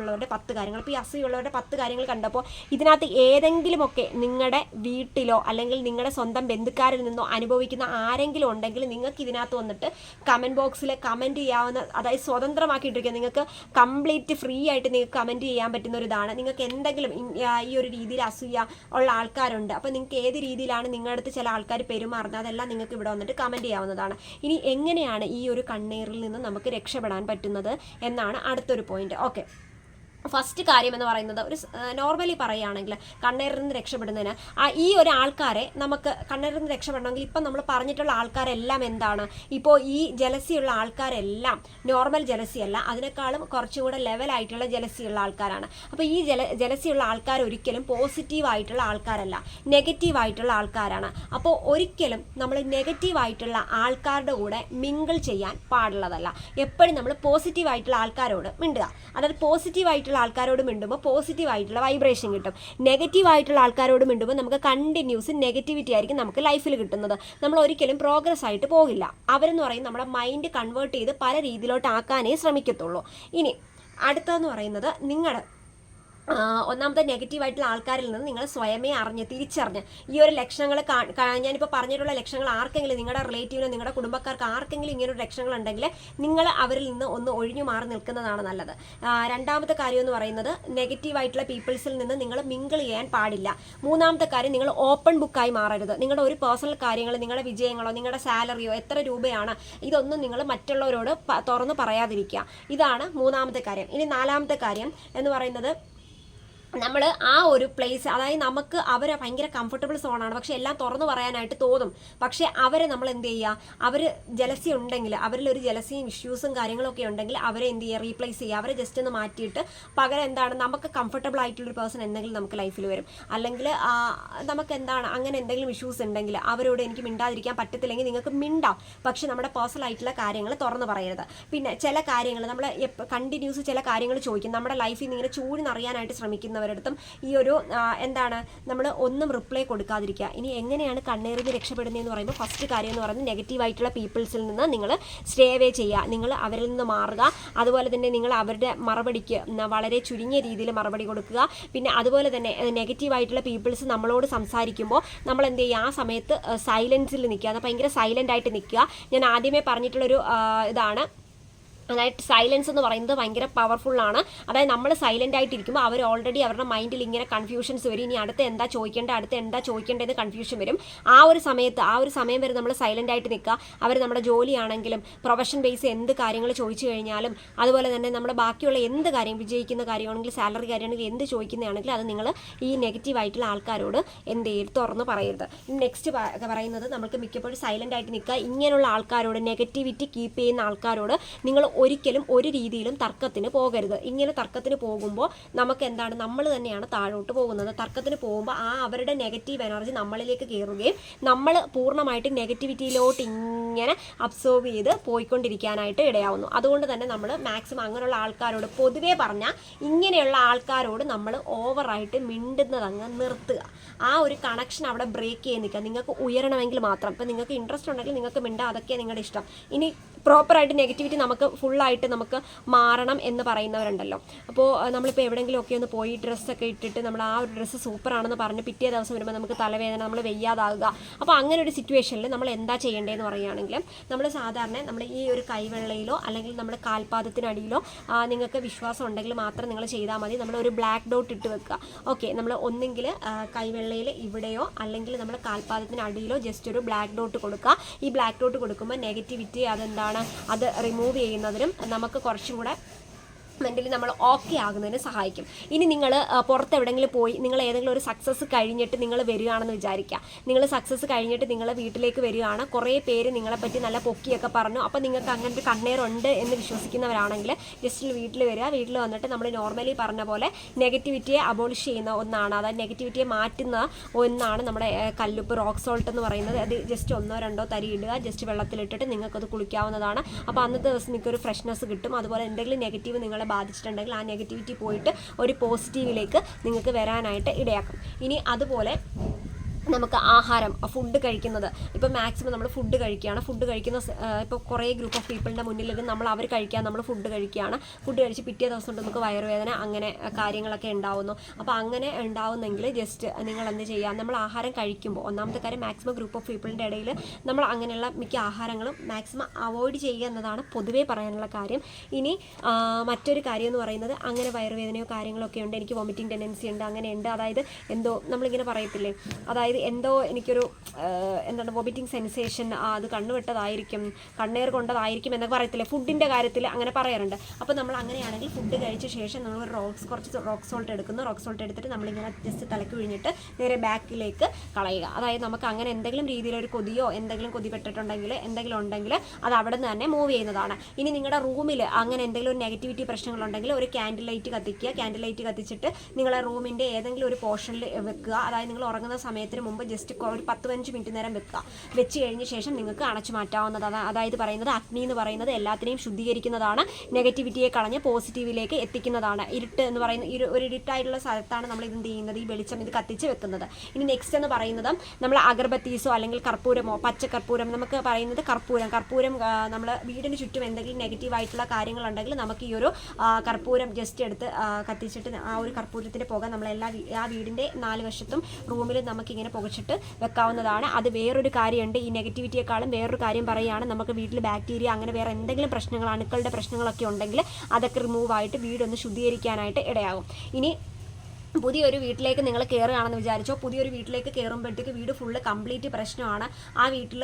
അസൂയുള്ളവരുടെ പത്ത് കാര്യങ്ങൾ. ഇപ്പോൾ ഈ അസൂയുള്ളവരുടെ പത്ത് കാര്യങ്ങൾ കണ്ടപ്പോൾ ഇതിനകത്ത് ഏതെങ്കിലുമൊക്കെ നിങ്ങളുടെ വീട്ടിലോ അല്ലെങ്കിൽ നിങ്ങളുടെ സ്വന്തം ബന്ധുക്കാരിൽ നിന്നോ അനുഭവിക്കുന്ന ആരെങ്കിലും ഉണ്ടെങ്കിൽ നിങ്ങൾക്ക് ഇതിനകത്ത് വന്നിട്ട് കമന്റ് ബോക്സിൽ കമന്റ് ചെയ്യാവുന്ന അതായത് സ്വതന്ത്രമാക്കിയിട്ടിരിക്കുക. നിങ്ങൾക്ക് കംപ്ലീറ്റ് ഫ്രീ ആയിട്ട് നിങ്ങൾക്ക് കമന്റ് ചെയ്യാൻ പറ്റുന്ന ഒരു ഇതാണ് നിങ്ങൾക്ക് എന്തെങ്കിലും ഈ ഒരു രീതിയിൽ അസൂയ ഉള്ള ആൾക്കാരുണ്ട്. അപ്പോൾ നിങ്ങൾക്ക് ഏത് രീതിയിലാണ് നിങ്ങളുടെ അടുത്ത് ചില ആൾക്കാർ പെരുമാറുന്നത്? അതെല്ലാം നിങ്ങൾക്ക് ഇവിടെ വന്നിട്ട് കമന്റ് ചെയ്യാവുന്നതാണ്. ഇനി എങ്ങനെയാണ് ഈ ഒരു കണ്ണീറിൽ നിന്ന് നമുക്ക് രക്ഷപ്പെടാൻ പറ്റുന്നത്? എന്നാണ് അടുത്തൊരു പോയിന്റ് ഓക്കെ ഫസ്റ്റ് കാര്യം എന്ന് പറയുന്നത് ഒരു നോർമലി പറയുകയാണെങ്കിൽ കണ്ണേറിൽ നിന്ന് രക്ഷപ്പെടുന്നതിന് ഈ ഒരു ആൾക്കാരെ നമുക്ക് കണ്ണേറിൽ നിന്ന് രക്ഷപ്പെടണമെങ്കിൽ ഇപ്പം നമ്മൾ പറഞ്ഞിട്ടുള്ള ആൾക്കാരെല്ലാം എന്താണ്? ഇപ്പോൾ ഈ ജലസിയുള്ള ആൾക്കാരെല്ലാം നോർമൽ ജലസി അല്ല അതിനേക്കാളും കുറച്ചും കൂടെ ലെവലായിട്ടുള്ള ജലസിയുള്ള ആൾക്കാരാണ്. അപ്പോൾ ഈ ജല ജലസിയുള്ള ആൾക്കാർ ഒരിക്കലും പോസിറ്റീവായിട്ടുള്ള ആൾക്കാരല്ല നെഗറ്റീവ് ആയിട്ടുള്ള ആൾക്കാരാണ്. അപ്പോൾ ഒരിക്കലും നമ്മൾ നെഗറ്റീവായിട്ടുള്ള ആൾക്കാരുടെ കൂടെ മിങ്കിൾ ചെയ്യാൻ പാടുള്ളതല്ല. എപ്പോഴും നമ്മൾ പോസിറ്റീവ് ആയിട്ടുള്ള ആൾക്കാരോട് മിണ്ടുക. അതായത് പോസിറ്റീവ് പോസിറ്റീവായിട്ടുള്ള ആൾക്കാരോട് മിണ്ടുമ്പോൾ പോസിറ്റീവ് ആയിട്ടുള്ള വൈബ്രേഷൻ കിട്ടും. നെഗറ്റീവ് ആയിട്ടുള്ള ആൾക്കാരോട് മിണ്ടുമ്പോൾ നമുക്ക് കണ്ടിന്യൂസ് നെഗറ്റിവിറ്റി ആയിരിക്കും നമുക്ക് ലൈഫിൽ കിട്ടുന്നത്. നമ്മൾ ഒരിക്കലും പ്രോഗ്രസ് ആയിട്ട് പോകില്ല. അവരെന്ന് പറയും നമ്മുടെ മൈൻഡ് കൺവേർട്ട് ചെയ്ത് പല രീതിയിലോട്ട് ആക്കാനേ ശ്രമിക്കത്തുള്ളൂ. ഇനി അടുത്തതെന്ന് പറയുന്നത് നിങ്ങളുടെ ഒന്നാമത്തെ നെഗറ്റീവായിട്ടുള്ള ആൾക്കാരിൽ നിന്ന് നിങ്ങൾ സ്വയമേ അറിഞ്ഞ് തിരിച്ചറിഞ്ഞ്. ഈ ഒരു ലക്ഷണങ്ങൾ ഞാനിപ്പോൾ പറഞ്ഞിട്ടുള്ള ലക്ഷണങ്ങൾ ആർക്കെങ്കിലും നിങ്ങളുടെ റിലേറ്റീവിനോ നിങ്ങളുടെ കുടുംബക്കാർക്ക് ആർക്കെങ്കിലും ഇങ്ങനെ ഒരു ലക്ഷണങ്ങൾ ഉണ്ടെങ്കിൽ നിങ്ങൾ അവരിൽ നിന്ന് ഒന്ന് ഒഴിഞ്ഞു മാറി നിൽക്കുന്നതാണ് നല്ലത്. രണ്ടാമത്തെ കാര്യം എന്ന് പറയുന്നത് നെഗറ്റീവായിട്ടുള്ള പീപ്പിൾസിൽ നിന്ന് നിങ്ങൾ മിങ്കിൾ ചെയ്യാൻ പാടില്ല. മൂന്നാമത്തെ കാര്യം നിങ്ങൾ ഓപ്പൺ ബുക്കായി മാറരുത്. നിങ്ങളുടെ ഒരു പേഴ്സണൽ കാര്യങ്ങൾ നിങ്ങളുടെ വിജയങ്ങളോ നിങ്ങളുടെ സാലറിയോ എത്ര രൂപയാണ് ഇതൊന്നും നിങ്ങൾ മറ്റുള്ളവരോട് തുറന്ന് പറയാതിരിക്കുക. ഇതാണ് മൂന്നാമത്തെ കാര്യം. ഇനി നാലാമത്തെ കാര്യം എന്ന് പറയുന്നത് നമ്മൾ ആ ഒരു പ്ലേസ് അതായത് നമുക്ക് അവരെ ഭയങ്കര കംഫർട്ടബിൾ സോണാണ് പക്ഷെ എല്ലാം തുറന്നു പറയാനായിട്ട് തോന്നും. പക്ഷെ അവരെ നമ്മൾ എന്ത് ചെയ്യുക അവർ ജലസി ഉണ്ടെങ്കിൽ അവരിൽ ഒരു ജലസിയും ഇഷ്യൂസും കാര്യങ്ങളൊക്കെ ഉണ്ടെങ്കിൽ അവരെ എന്ത് ചെയ്യുക റീപ്ലേസ് ചെയ്യുക അവരെ ജസ്റ്റ് ഒന്ന് മാറ്റിയിട്ട് പകരം എന്താണ്? നമുക്ക് കംഫർട്ടബിൾ ആയിട്ടുള്ളൊരു പേഴ്സൺ എന്തെങ്കിലും നമുക്ക് ലൈഫിൽ വരും. അല്ലെങ്കിൽ നമുക്ക് എന്താണ്? അങ്ങനെ എന്തെങ്കിലും ഇഷ്യൂസ് ഉണ്ടെങ്കിൽ അവരോട് എനിക്ക് മിണ്ടാതിരിക്കാൻ പറ്റത്തില്ലെങ്കിൽ നിങ്ങൾക്ക് മിണ്ടാം. പക്ഷെ നമ്മുടെ പേഴ്സണൽ ആയിട്ടുള്ള കാര്യങ്ങൾ തുറന്നു പറയരുത്. പിന്നെ ചില കാര്യങ്ങൾ നമ്മൾ കണ്ടിന്യൂസ് ചില കാര്യങ്ങൾ ചോദിക്കും. നമ്മുടെ ലൈഫിൽ നിന്ന് ഇങ്ങനെ ചൂടിനറിയാനായിട്ട് ശ്രമിക്കുന്നവരടുത്തും ഈ ഒരു എന്താണ് നമ്മൾ ഒന്നും റിപ്ലൈ കൊടുക്കാതിരിക്കുക. ഇനി എങ്ങനെയാണ് കണ്ണേറിൽ നിന്ന് രക്ഷപ്പെടുന്നതെന്ന് പറയുമ്പോൾ ഫസ്റ്റ് കാര്യം എന്ന് പറയുന്നത് നെഗറ്റീവ് ആയിട്ടുള്ള പീപ്പിൾസിൽ നിന്ന് നിങ്ങൾ സ്റ്റേ അവേ ചെയ്യുക. നിങ്ങൾ അവരിൽ നിന്ന് മാറുക. അതുപോലെ തന്നെ നിങ്ങൾ അവരുടെ മറുപടിക്ക് വളരെ ചുരുങ്ങിയ രീതിയിൽ മറുപടി കൊടുക്കുക. പിന്നെ അതുപോലെ തന്നെ നെഗറ്റീവ് ആയിട്ടുള്ള പീപ്പിൾസ് നമ്മളോട് സംസാരിക്കുമ്പോൾ നമ്മൾ എന്ത് ചെയ്യുക? ആ സമയത്ത് സൈലൻസിൽ നിൽക്കുക. അത് ഭയങ്കര സൈലന്റ് ആയിട്ട് നിൽക്കുക. ഞാൻ ആദ്യമേ പറഞ്ഞിട്ടുള്ളൊരു ഇതാണ് അതായത് സൈലൻസ് എന്ന് പറയുന്നത് ഭയങ്കര പവർഫുള്ളാണ് അതായത് നമ്മൾ സൈലന്റ് ആയിട്ടിരിക്കുമ്പോൾ അവർ ഓൾറെഡി അവരുടെ മൈൻഡിൽ ഇങ്ങനെ കൺഫ്യൂഷൻസ് വരും. ഇനി അടുത്ത് എന്താ ചോദിക്കേണ്ടത്? അടുത്ത് എന്താ ചോദിക്കേണ്ടതെന്ന് കൺഫ്യൂഷൻ വരും. ആ ഒരു സമയത്ത് ആ ഒരു സമയം വരെ നമ്മൾ സൈലന്റ് ആയിട്ട് നിൽക്കുക. അവർ നമ്മുടെ ജോലിയാണെങ്കിലും പ്രൊഫഷൻ ബേസ് എന്ത് കാര്യങ്ങൾ ചോദിച്ചു കഴിഞ്ഞാലും അതുപോലെ തന്നെ നമ്മുടെ ബാക്കിയുള്ള എന്ത് കാര്യം വിജയിക്കുന്ന കാര്യമാണെങ്കിലും സാലറി കാര്യമാണെങ്കിൽ എന്ത് ചോദിക്കുന്നതാണെങ്കിലും അത് നിങ്ങൾ ഈ നെഗറ്റീവ് ആയിട്ടുള്ള ആൾക്കാരോട് എന്ത് ചെയ്യരുത്? തുറന്ന് പറയരുത്. നെക്സ്റ്റ് പറയുന്നത് നമുക്ക് മിക്കപ്പോഴും സൈലന്റ് ആയിട്ട് നിൽക്കുക. ഇങ്ങനെയുള്ള ആൾക്കാരോട് നെഗറ്റിവിറ്റി കീപ്പ് ചെയ്യുന്ന ആൾക്കാരോട് നിങ്ങൾ ഒരിക്കലും ഒരു രീതിയിലും തർക്കത്തിന് പോകരുത്. ഇങ്ങനെ തർക്കത്തിന് പോകുമ്പോൾ നമുക്ക് എന്താണ് നമ്മൾ തന്നെയാണ് താഴോട്ട് പോകുന്നത്. തർക്കത്തിന് പോകുമ്പോൾ ആ അവരുടെ നെഗറ്റീവ് എനർജി നമ്മളിലേക്ക് കയറുകയും നമ്മൾ പൂർണമായിട്ട് നെഗറ്റിവിറ്റിയിലോട്ട് ഇങ്ങനെ അബ്സോർവ് ചെയ്ത് പോയിക്കൊണ്ടിരിക്കാനായിട്ട് ഇടയാവുന്നു. അതുകൊണ്ട് തന്നെ നമ്മൾ മാക്സിമം അങ്ങനെയുള്ള ആൾക്കാരോട് പൊതുവേ പറഞ്ഞാൽ ഇങ്ങനെയുള്ള ആൾക്കാരോട് നമ്മൾ ഓവറായിട്ട് മിണ്ടുന്നത് അങ്ങ് നിർത്തുക. ആ ഒരു കണക്ഷൻ അവിടെ ബ്രേക്ക് ചെയ്ത് നിൽക്കുക. നിങ്ങൾക്ക് ഉയരണമെങ്കിൽ മാത്രം. ഇപ്പം നിങ്ങൾക്ക് ഇൻട്രസ്റ്റ് ഉണ്ടെങ്കിൽ നിങ്ങൾക്ക് മിണ്ടാം. അതൊക്കെ നിങ്ങളുടെ ഇഷ്ടം. ഇനി പ്രോപ്പറായിട്ട് നെഗറ്റിവിറ്റി നമുക്ക് ഫുള്ളായിട്ട് നമുക്ക് മാറണം എന്ന് പറയുന്നവരുണ്ടല്ലോ. അപ്പോൾ നമ്മളിപ്പോൾ എവിടെയെങ്കിലുമൊക്കെ ഒന്ന് പോയി ഡ്രസ്സൊക്കെ ഇട്ടിട്ട് നമ്മൾ ആ ഒരു ഡ്രസ്സ് സൂപ്പറാണെന്ന് പറഞ്ഞ് പിറ്റേ ദിവസം വരുമ്പോൾ നമുക്ക് തലവേദന നമ്മൾ വെയ്യാതാകുക അപ്പോൾ അങ്ങനെ ഒരു സിറ്റുവേഷനിൽ നമ്മൾ എന്താ ചെയ്യേണ്ടതെന്ന് പറയുകയാണെങ്കിൽ നമ്മൾ സാധാരണ നമ്മൾ ഈ ഒരു കൈവെള്ളയിലോ അല്ലെങ്കിൽ നമ്മൾ കാൽപാദത്തിനടിയിലോ നിങ്ങൾക്ക് വിശ്വാസം ഉണ്ടെങ്കിൽ മാത്രം നിങ്ങൾ ചെയ്താൽ മതി. നമ്മൾ ഒരു ബ്ലാക്ക് ഡോട്ട് ഇട്ട് വെക്കുക. ഓക്കെ നമ്മൾ ഒന്നെങ്കിൽ കൈവെള്ളയിൽ ഇവിടെയോ അല്ലെങ്കിൽ നമ്മൾ കാൽപാദത്തിനടിയിലോ ജസ്റ്റ് ഒരു ബ്ലാക്ക് ഡോട്ട് കൊടുക്കുക. ഈ ബ്ലാക്ക് ഡോട്ട് കൊടുക്കുമ്പോൾ നെഗറ്റിവിറ്റി അതെന്താണ്? അത് റിമൂവ് ചെയ്യുന്നതിനും നമുക്ക് കുറച്ചും കൂടെ മെന്റലി നമ്മൾ ഓക്കെ ആകുന്നതിന് സഹായിക്കും. ഇനി നിങ്ങൾ പുറത്ത് എവിടെയെങ്കിലും പോയി നിങ്ങൾ ഏതെങ്കിലും ഒരു സക്സസ് കഴിഞ്ഞിട്ട് നിങ്ങൾ വരികയാണെന്ന് വിചാരിക്കുക നിങ്ങൾ സക്സസ് കഴിഞ്ഞിട്ട് നിങ്ങൾ വീട്ടിലേക്ക് വരികയാണ് കുറേ പേര് നിങ്ങളെപ്പറ്റി നല്ല പൊക്കിയൊക്കെ പറഞ്ഞു. അപ്പോൾ നിങ്ങൾക്ക് അങ്ങനെ ഒരു കണ്ണേറുണ്ട് എന്ന് വിശ്വസിക്കുന്നവരാണെങ്കിൽ ജസ്റ്റ് വീട്ടിൽ വരിക. വീട്ടിൽ വന്നിട്ട് നമ്മൾ നോർമലി പറഞ്ഞ പോലെ നെഗറ്റിവിറ്റിയെ അബോളിഷ് ചെയ്യുന്ന ഒന്നാണ്. അതായത് നെഗറ്റിവിറ്റിയെ മാറ്റുന്ന ഒന്നാണ് നമ്മുടെ കല്ലുപ്പ് റോക്ക് സോൾട്ട് എന്ന് പറയുന്നത്. അത് ജസ്റ്റ് ഒന്നോ രണ്ടോ തരി ഇടുക. ജസ്റ്റ് വെള്ളത്തിലിട്ടിട്ട് നിങ്ങൾക്കത് കുളിക്കാവുന്നതാണ്. അപ്പോൾ അന്നത്തെ ദിവസം നിങ്ങൾക്ക് ഒരു ഫ്രഷ്നെസ് കിട്ടും. അതുപോലെ എന്തെങ്കിലും നെഗറ്റീവ് നിങ്ങളെ ബാധിച്ചിട്ടുണ്ടെങ്കിൽ ആ നെഗറ്റിവിറ്റി പോയിട്ട് ഒരു പോസിറ്റീവിലേക്ക് നിങ്ങൾക്ക് വരാനായിട്ട് ഇടയാക്കും. ഇനി അതുപോലെ നമുക്ക് ആഹാരം ഫുഡ് കഴിക്കുന്നത്. ഇപ്പോൾ മാക്സിമം നമ്മൾ ഫുഡ് കഴിക്കുകയാണ്. ഫുഡ് കഴിക്കുന്ന ഇപ്പോൾ കുറേ ഗ്രൂപ്പ് ഓഫ് പീപ്പിളിന്റെ മുന്നിലിരുന്ന് നമ്മൾ അവർ കഴിക്കാൻ നമ്മൾ ഫുഡ് കഴിക്കുകയാണ്. ഫുഡ് കഴിച്ച് പിറ്റേ ദിവസം കൊണ്ട് നമുക്ക് വയറുവേദന അങ്ങനെ കാര്യങ്ങളൊക്കെ ഉണ്ടാവുന്നു. അപ്പോൾ അങ്ങനെ ഉണ്ടാവുന്നെങ്കിൽ ജസ്റ്റ് നിങ്ങൾ എന്ത് ചെയ്യുക നമ്മൾ ആഹാരം കഴിക്കുമ്പോൾ ഒന്നാമത്തെ കാര്യം മാക്സിമം ഗ്രൂപ്പ് ഓഫ് പീപ്പിളിന്റെ ഇടയിൽ നമ്മൾ അങ്ങനെയുള്ള മിക്ക ആഹാരങ്ങളും മാക്സിമം അവോയ്ഡ് ചെയ്യുക എന്നതാണ് പൊതുവേ പറയാനുള്ള കാര്യം. ഇനി മറ്റൊരു കാര്യം എന്ന് പറയുന്നത് അങ്ങനെ വയറുവേദനയോ കാര്യങ്ങളൊക്കെ ഉണ്ട് എനിക്ക് വോമിറ്റിംഗ് ടെൻഡൻസി ഉണ്ട് അങ്ങനെ ഉണ്ട്. അതായത് എന്തോ നമ്മളിങ്ങനെ പറയത്തില്ലേ? അതായത് എന്തോ എനിക്കൊരു എന്താണ് വോമിറ്റിംഗ് സെൻസേഷൻ ആ അത് കണ്ണുവിട്ടതായിരിക്കും കണ്ണേർ കൊണ്ടതായിരിക്കും എന്നൊക്കെ പറയത്തില്ലേ? ഫുഡിന്റെ കാര്യത്തിൽ അങ്ങനെ പറയാറുണ്ട്. അപ്പോൾ നമ്മൾ അങ്ങനെയാണെങ്കിൽ ഫുഡ് കഴിച്ച ശേഷം നമ്മൾ റോക്സ് കുറച്ച് റോക്ക് സോൾട്ട് എടുക്കുന്നു. റോക്ക് സോൾട്ട് എടുത്തിട്ട് നമ്മളിങ്ങനെ ജസ്റ്റ് തലക്ക് വിഴിഞ്ഞിട്ട് നേരെ ബാക്കിലേക്ക് കളയുക. അതായത് നമുക്ക് അങ്ങനെ എന്തെങ്കിലും രീതിയിലൊരു കൊതിയോ എന്തെങ്കിലും കൊതി പെട്ടിട്ടുണ്ടെങ്കിൽ എന്തെങ്കിലും ഉണ്ടെങ്കിൽ അത് അവിടെ നിന്ന് തന്നെ മൂവ് ചെയ്യുന്നതാണ്. ഇനി നിങ്ങളുടെ റൂമിൽ അങ്ങനെ എന്തെങ്കിലും ഒരു നെഗറ്റിവിറ്റി പ്രശ്നങ്ങളുണ്ടെങ്കിൽ ഒരു ക്യാൻഡിൽ ലൈറ്റ് കത്തിക്കുക. ക്യാൻഡിൽ ലൈറ്റ് കത്തിച്ചിട്ട് നിങ്ങളെ റൂമിന്റെ ഏതെങ്കിലും ഒരു പോർഷനിൽ വെക്കുക. അതായത് നിങ്ങൾ ഉറങ്ങുന്ന സമയത്തിന് മുമ്പ് ജസ്റ്റ് ഒരു പത്ത് പതിനഞ്ച് മിനിറ്റ് നേരം വെക്കുക വെച്ച് കഴിഞ്ഞ ശേഷം നിങ്ങൾക്ക് അണച്ചു മാറ്റാവുന്നതാണ് അതായത് പറയുന്നത് അഗ്നി എന്ന് പറയുന്നത് എല്ലാത്തിനെയും ശുദ്ധീകരിക്കുന്നതാണ്. നെഗറ്റിവിറ്റിയെ കളഞ്ഞ് പോസിറ്റീവിലേക്ക് എത്തിക്കുന്നതാണ്. ഇരുട്ട് എന്ന് പറയുന്ന ഒരു ഇരുട്ടായിട്ടുള്ള സ്ഥലത്താണ് നമ്മൾ ഇത് ചെയ്യുന്നത്? ഈ വെളിച്ചം ഇത് കത്തിച്ച് വെക്കുന്നത്. ഇനി നെക്സ്റ്റ് എന്ന് പറയുന്നത് നമ്മൾ അഗർബത്തീസോ അല്ലെങ്കിൽ കർപ്പൂരമോ പച്ചക്കർപ്പൂരം നമുക്ക് പറയുന്നത് കർപ്പൂരം. കർപ്പൂരം നമ്മൾ വീടിന് ചുറ്റും എന്തെങ്കിലും നെഗറ്റീവ് ആയിട്ടുള്ള കാര്യങ്ങളുണ്ടെങ്കിൽ നമുക്ക് ഈ ഒരു കർപ്പൂരം ജസ്റ്റ് എടുത്ത് കത്തിച്ചിട്ട് ആ ഒരു കർപ്പൂരത്തിന്റെ പുക നമ്മളെല്ലാ എല്ലാ ആ വീടിന്റെ നാല് വശത്തും റൂമിൽ നമുക്കിങ്ങനെ പുകച്ചിട്ട് വെക്കാവുന്നതാണ്. അത് വേറൊരു കാര്യമുണ്ട്. ഈ നെഗറ്റിവിറ്റിയെക്കാളും വേറൊരു കാര്യം പറയുകയാണ്. നമുക്ക് വീട്ടിൽ ബാക്ടീരിയ അങ്ങനെ വേറെ എന്തെങ്കിലും പ്രശ്നങ്ങൾ അണുക്കളുടെ പ്രശ്നങ്ങളൊക്കെ ഉണ്ടെങ്കിൽ അതൊക്കെ റിമൂവ് ആയിട്ട് വീടൊന്ന് ശുദ്ധീകരിക്കാനായിട്ട് ഇടയാകും. ഇനി പുതിയൊരു വീട്ടിലേക്ക് നിങ്ങൾ കയറുകയാണെന്ന് വിചാരിച്ചോ? പുതിയൊരു വീട്ടിലേക്ക് കയറുമ്പോഴത്തേക്ക് വീട് ഫുള്ള് കംപ്ലീറ്റ് പ്രശ്നമാണ്. ആ വീട്ടിൽ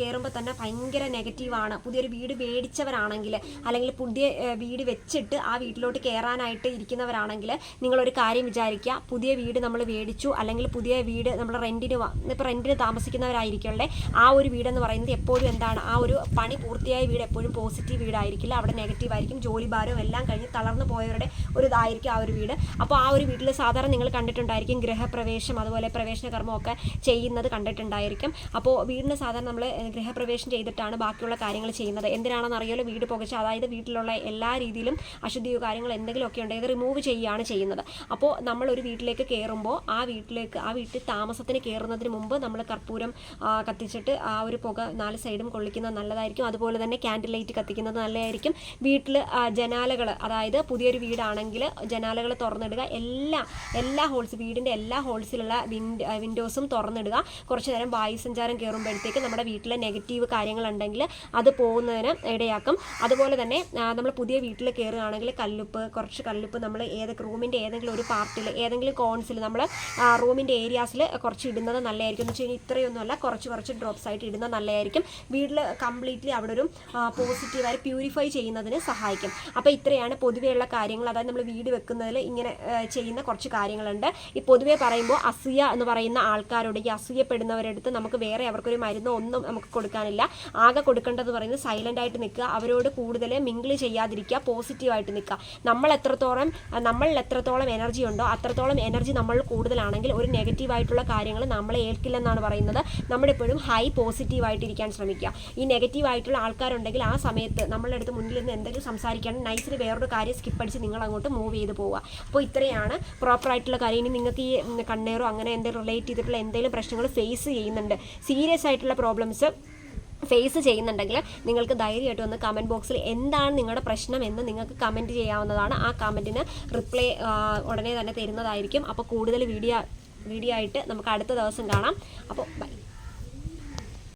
കയറുമ്പോൾ തന്നെ ഭയങ്കര നെഗറ്റീവാണ് പുതിയൊരു വീട് മേടിച്ചവരാണെങ്കിൽ അല്ലെങ്കിൽ പുതിയ വീട് വെച്ചിട്ട് ആ വീട്ടിലോട്ട് കയറാനായിട്ട് ഇരിക്കുന്നവരാണെങ്കിൽ നിങ്ങളൊരു കാര്യം വിചാരിക്കുക. പുതിയ വീട് നമ്മൾ മേടിച്ചു അല്ലെങ്കിൽ പുതിയ വീട് നമ്മൾ റെന്റിന് ഇപ്പോൾ റെന്റിന് താമസിക്കുന്നവരായിരിക്കല്ലേ ആ ഒരു വീടെന്ന് പറയുന്നത് എപ്പോഴും എന്താണ്? ആ ഒരു പണി പൂർത്തിയായ വീട് എപ്പോഴും പോസിറ്റീവ് വീടായിരിക്കില്ല. അവിടെ നെഗറ്റീവ് ആയിരിക്കും. ജോലി ഭാരവും എല്ലാം കഴിഞ്ഞ് തളർന്നു പോയവരുടെ ഒരു ഇതായിരിക്കും ആ ഒരു വീട്. അപ്പോൾ ആ ഒരു വീട്ടിൽ സാധാരണ നിങ്ങൾ കണ്ടിട്ടുണ്ടായിരിക്കും ഗൃഹപ്രവേശം അതുപോലെ പ്രവേശന കർമ്മമൊക്കെ ചെയ്യുന്നത് കണ്ടിട്ടുണ്ടായിരിക്കും. അപ്പോൾ വീടിന് സാധാരണ നമ്മൾ ഗൃഹപ്രവേശം ചെയ്തിട്ടാണ് ബാക്കിയുള്ള കാര്യങ്ങൾ ചെയ്യുന്നത്. എന്തിനാണെന്ന് അറിയാലോ? വീട് പുകച്ച അതായത് വീട്ടിലുള്ള എല്ലാ രീതിയിലും അശുദ്ധിയോ കാര്യങ്ങൾ എന്തെങ്കിലുമൊക്കെ ഉണ്ടെങ്കിൽ റിമൂവ് ചെയ്യുകയാണ് ചെയ്യുന്നത്. അപ്പോൾ നമ്മൾ ഒരു വീട്ടിലേക്ക് കയറുമ്പോൾ ആ വീട്ടിലേക്ക് ആ വീട്ടിൽ താമസത്തിന് കയറുന്നതിന് മുമ്പ് നമ്മൾ കർപ്പൂരം കത്തിച്ചിട്ട് ആ ഒരു പുക നാല് സൈഡും കൊള്ളിക്കുന്നത് നല്ലതായിരിക്കും. അതുപോലെ തന്നെ ക്യാൻഡിൽ ലൈറ്റ് കത്തിക്കുന്നത് നല്ലതായിരിക്കും. വീട്ടിൽ ജനാലകൾ അതായത് പുതിയൊരു വീടാണെങ്കിൽ ജനാലകൾ തുറന്നിടുക എല്ലാ എല്ലാ ഹോൾസ് വീടിന്റെ എല്ലാ ഹോൾസിലുള്ള വിൻഡ് വിൻഡോസും തുറന്നിടുക. കുറച്ച് നേരം വായുസഞ്ചാരം കയറുമ്പോഴത്തേക്ക് നമ്മുടെ വീട്ടിലെ നെഗറ്റീവ് കാര്യങ്ങളുണ്ടെങ്കിൽ അത് പോകുന്നതിന് ഇടയാക്കും. അതുപോലെ തന്നെ നമ്മൾ പുതിയ വീട്ടിൽ കയറുകയാണെങ്കിൽ കല്ലുപ്പ് കുറച്ച് കല്ലുപ്പ് നമ്മൾ ഏതൊക്കെ റൂമിന്റെ ഏതെങ്കിലും ഒരു പാർട്ടിൽ ഏതെങ്കിലും കോൺസിൽ നമ്മൾ റൂമിന്റെ ഏരിയാസിൽ കുറച്ച് ഇടുന്നത് നല്ലതായിരിക്കും. എന്ന് വെച്ച് കഴിഞ്ഞാൽ ഇത്രയൊന്നുമല്ല കുറച്ച് കുറച്ച് ഡ്രോപ്സ് ആയിട്ട് ഇടുന്നത് നല്ലതായിരിക്കും. വീട്ടിൽ കംപ്ലീറ്റ്ലി അവിടെ ഒരു പോസിറ്റീവായി പ്യൂരിഫൈ ചെയ്യുന്നതിന് സഹായിക്കും. അപ്പോൾ ഇത്രയാണ് പൊതുവെയുള്ള കാര്യങ്ങൾ. അതായത് നമ്മൾ വീട് വെക്കുന്നതിൽ ഇങ്ങനെ ആ, ചെയ്യുന്ന കുറച്ച് കാര്യങ്ങളുണ്ട്. ഈ പൊതുവേ പറയുമ്പോൾ അസൂയ എന്ന് പറയുന്ന ആൾക്കാരോട് ഈ അസൂയപ്പെടുന്നവരെടുത്ത് നമുക്ക് വേറെ അവർക്കൊരു മരുന്നോ ഒന്നും നമുക്ക് കൊടുക്കാനില്ല. ആകെ കൊടുക്കേണ്ടത് പറയുന്നത് സൈലന്റ് ആയിട്ട് നിൽക്കുക അവരോട് കൂടുതൽ മിങ്കിൾ ചെയ്യാതിരിക്കുക പോസിറ്റീവായിട്ട് നിൽക്കുക. നമ്മൾ എത്രത്തോളം നമ്മളിൽ എത്രത്തോളം എനർജി ഉണ്ടോ അത്രത്തോളം എനർജി നമ്മൾ കൂടുതലാണെങ്കിൽ ഒരു നെഗറ്റീവായിട്ടുള്ള കാര്യങ്ങൾ നമ്മളെ ഏൽക്കില്ലെന്നാണ് പറയുന്നത്. നമ്മളെപ്പോഴും ഹൈ പോസിറ്റീവായിട്ടിരിക്കാൻ ശ്രമിക്കുക. ഈ നെഗറ്റീവ് ആയിട്ടുള്ള ആൾക്കാരുണ്ടെങ്കിൽ ആ സമയത്ത് നമ്മളുടെ അടുത്ത് മുന്നിൽ നിന്ന് എന്തെങ്കിലും സംസാരിക്കാൻ നൈസിൽ വേറൊരു കാര്യം സ്കിപ്പ് അടിച്ച് നിങ്ങൾ അങ്ങോട്ട് മൂവ് ചെയ്ത് പോവുക. അപ്പോൾ ഇത്രയാണ് പ്രോപ്പർ ആയിട്ടുള്ള കാര്യം. ഇനി നിങ്ങൾക്ക് ഈ കണ്ണേറോ അങ്ങനെ എന്തെങ്കിലും റിലേറ്റ് ചെയ്തിട്ടുള്ള എന്തെങ്കിലും പ്രശ്നങ്ങൾ ഫേസ് ചെയ്യുന്നുണ്ട് സീരിയസ് ആയിട്ടുള്ള പ്രോബ്ലംസ് ഫേസ് ചെയ്യുന്നുണ്ടെങ്കിൽ നിങ്ങൾക്ക് ധൈര്യമായിട്ട് ഒന്ന് കമന്റ് ബോക്സിൽ എന്താണ് നിങ്ങളുടെ പ്രശ്നം എന്ന് നിങ്ങൾക്ക് കമന്റ് ചെയ്യാവുന്നതാണ്. ആ കമന്റിന് റിപ്ലൈ ഉടനെ തന്നെ തരുന്നതായിരിക്കും. അപ്പോൾ കൂടുതൽ വീഡിയോ വീഡിയോ ആയിട്ട് നമുക്ക് അടുത്ത ദിവസം കാണാം. അപ്പോൾ ബൈ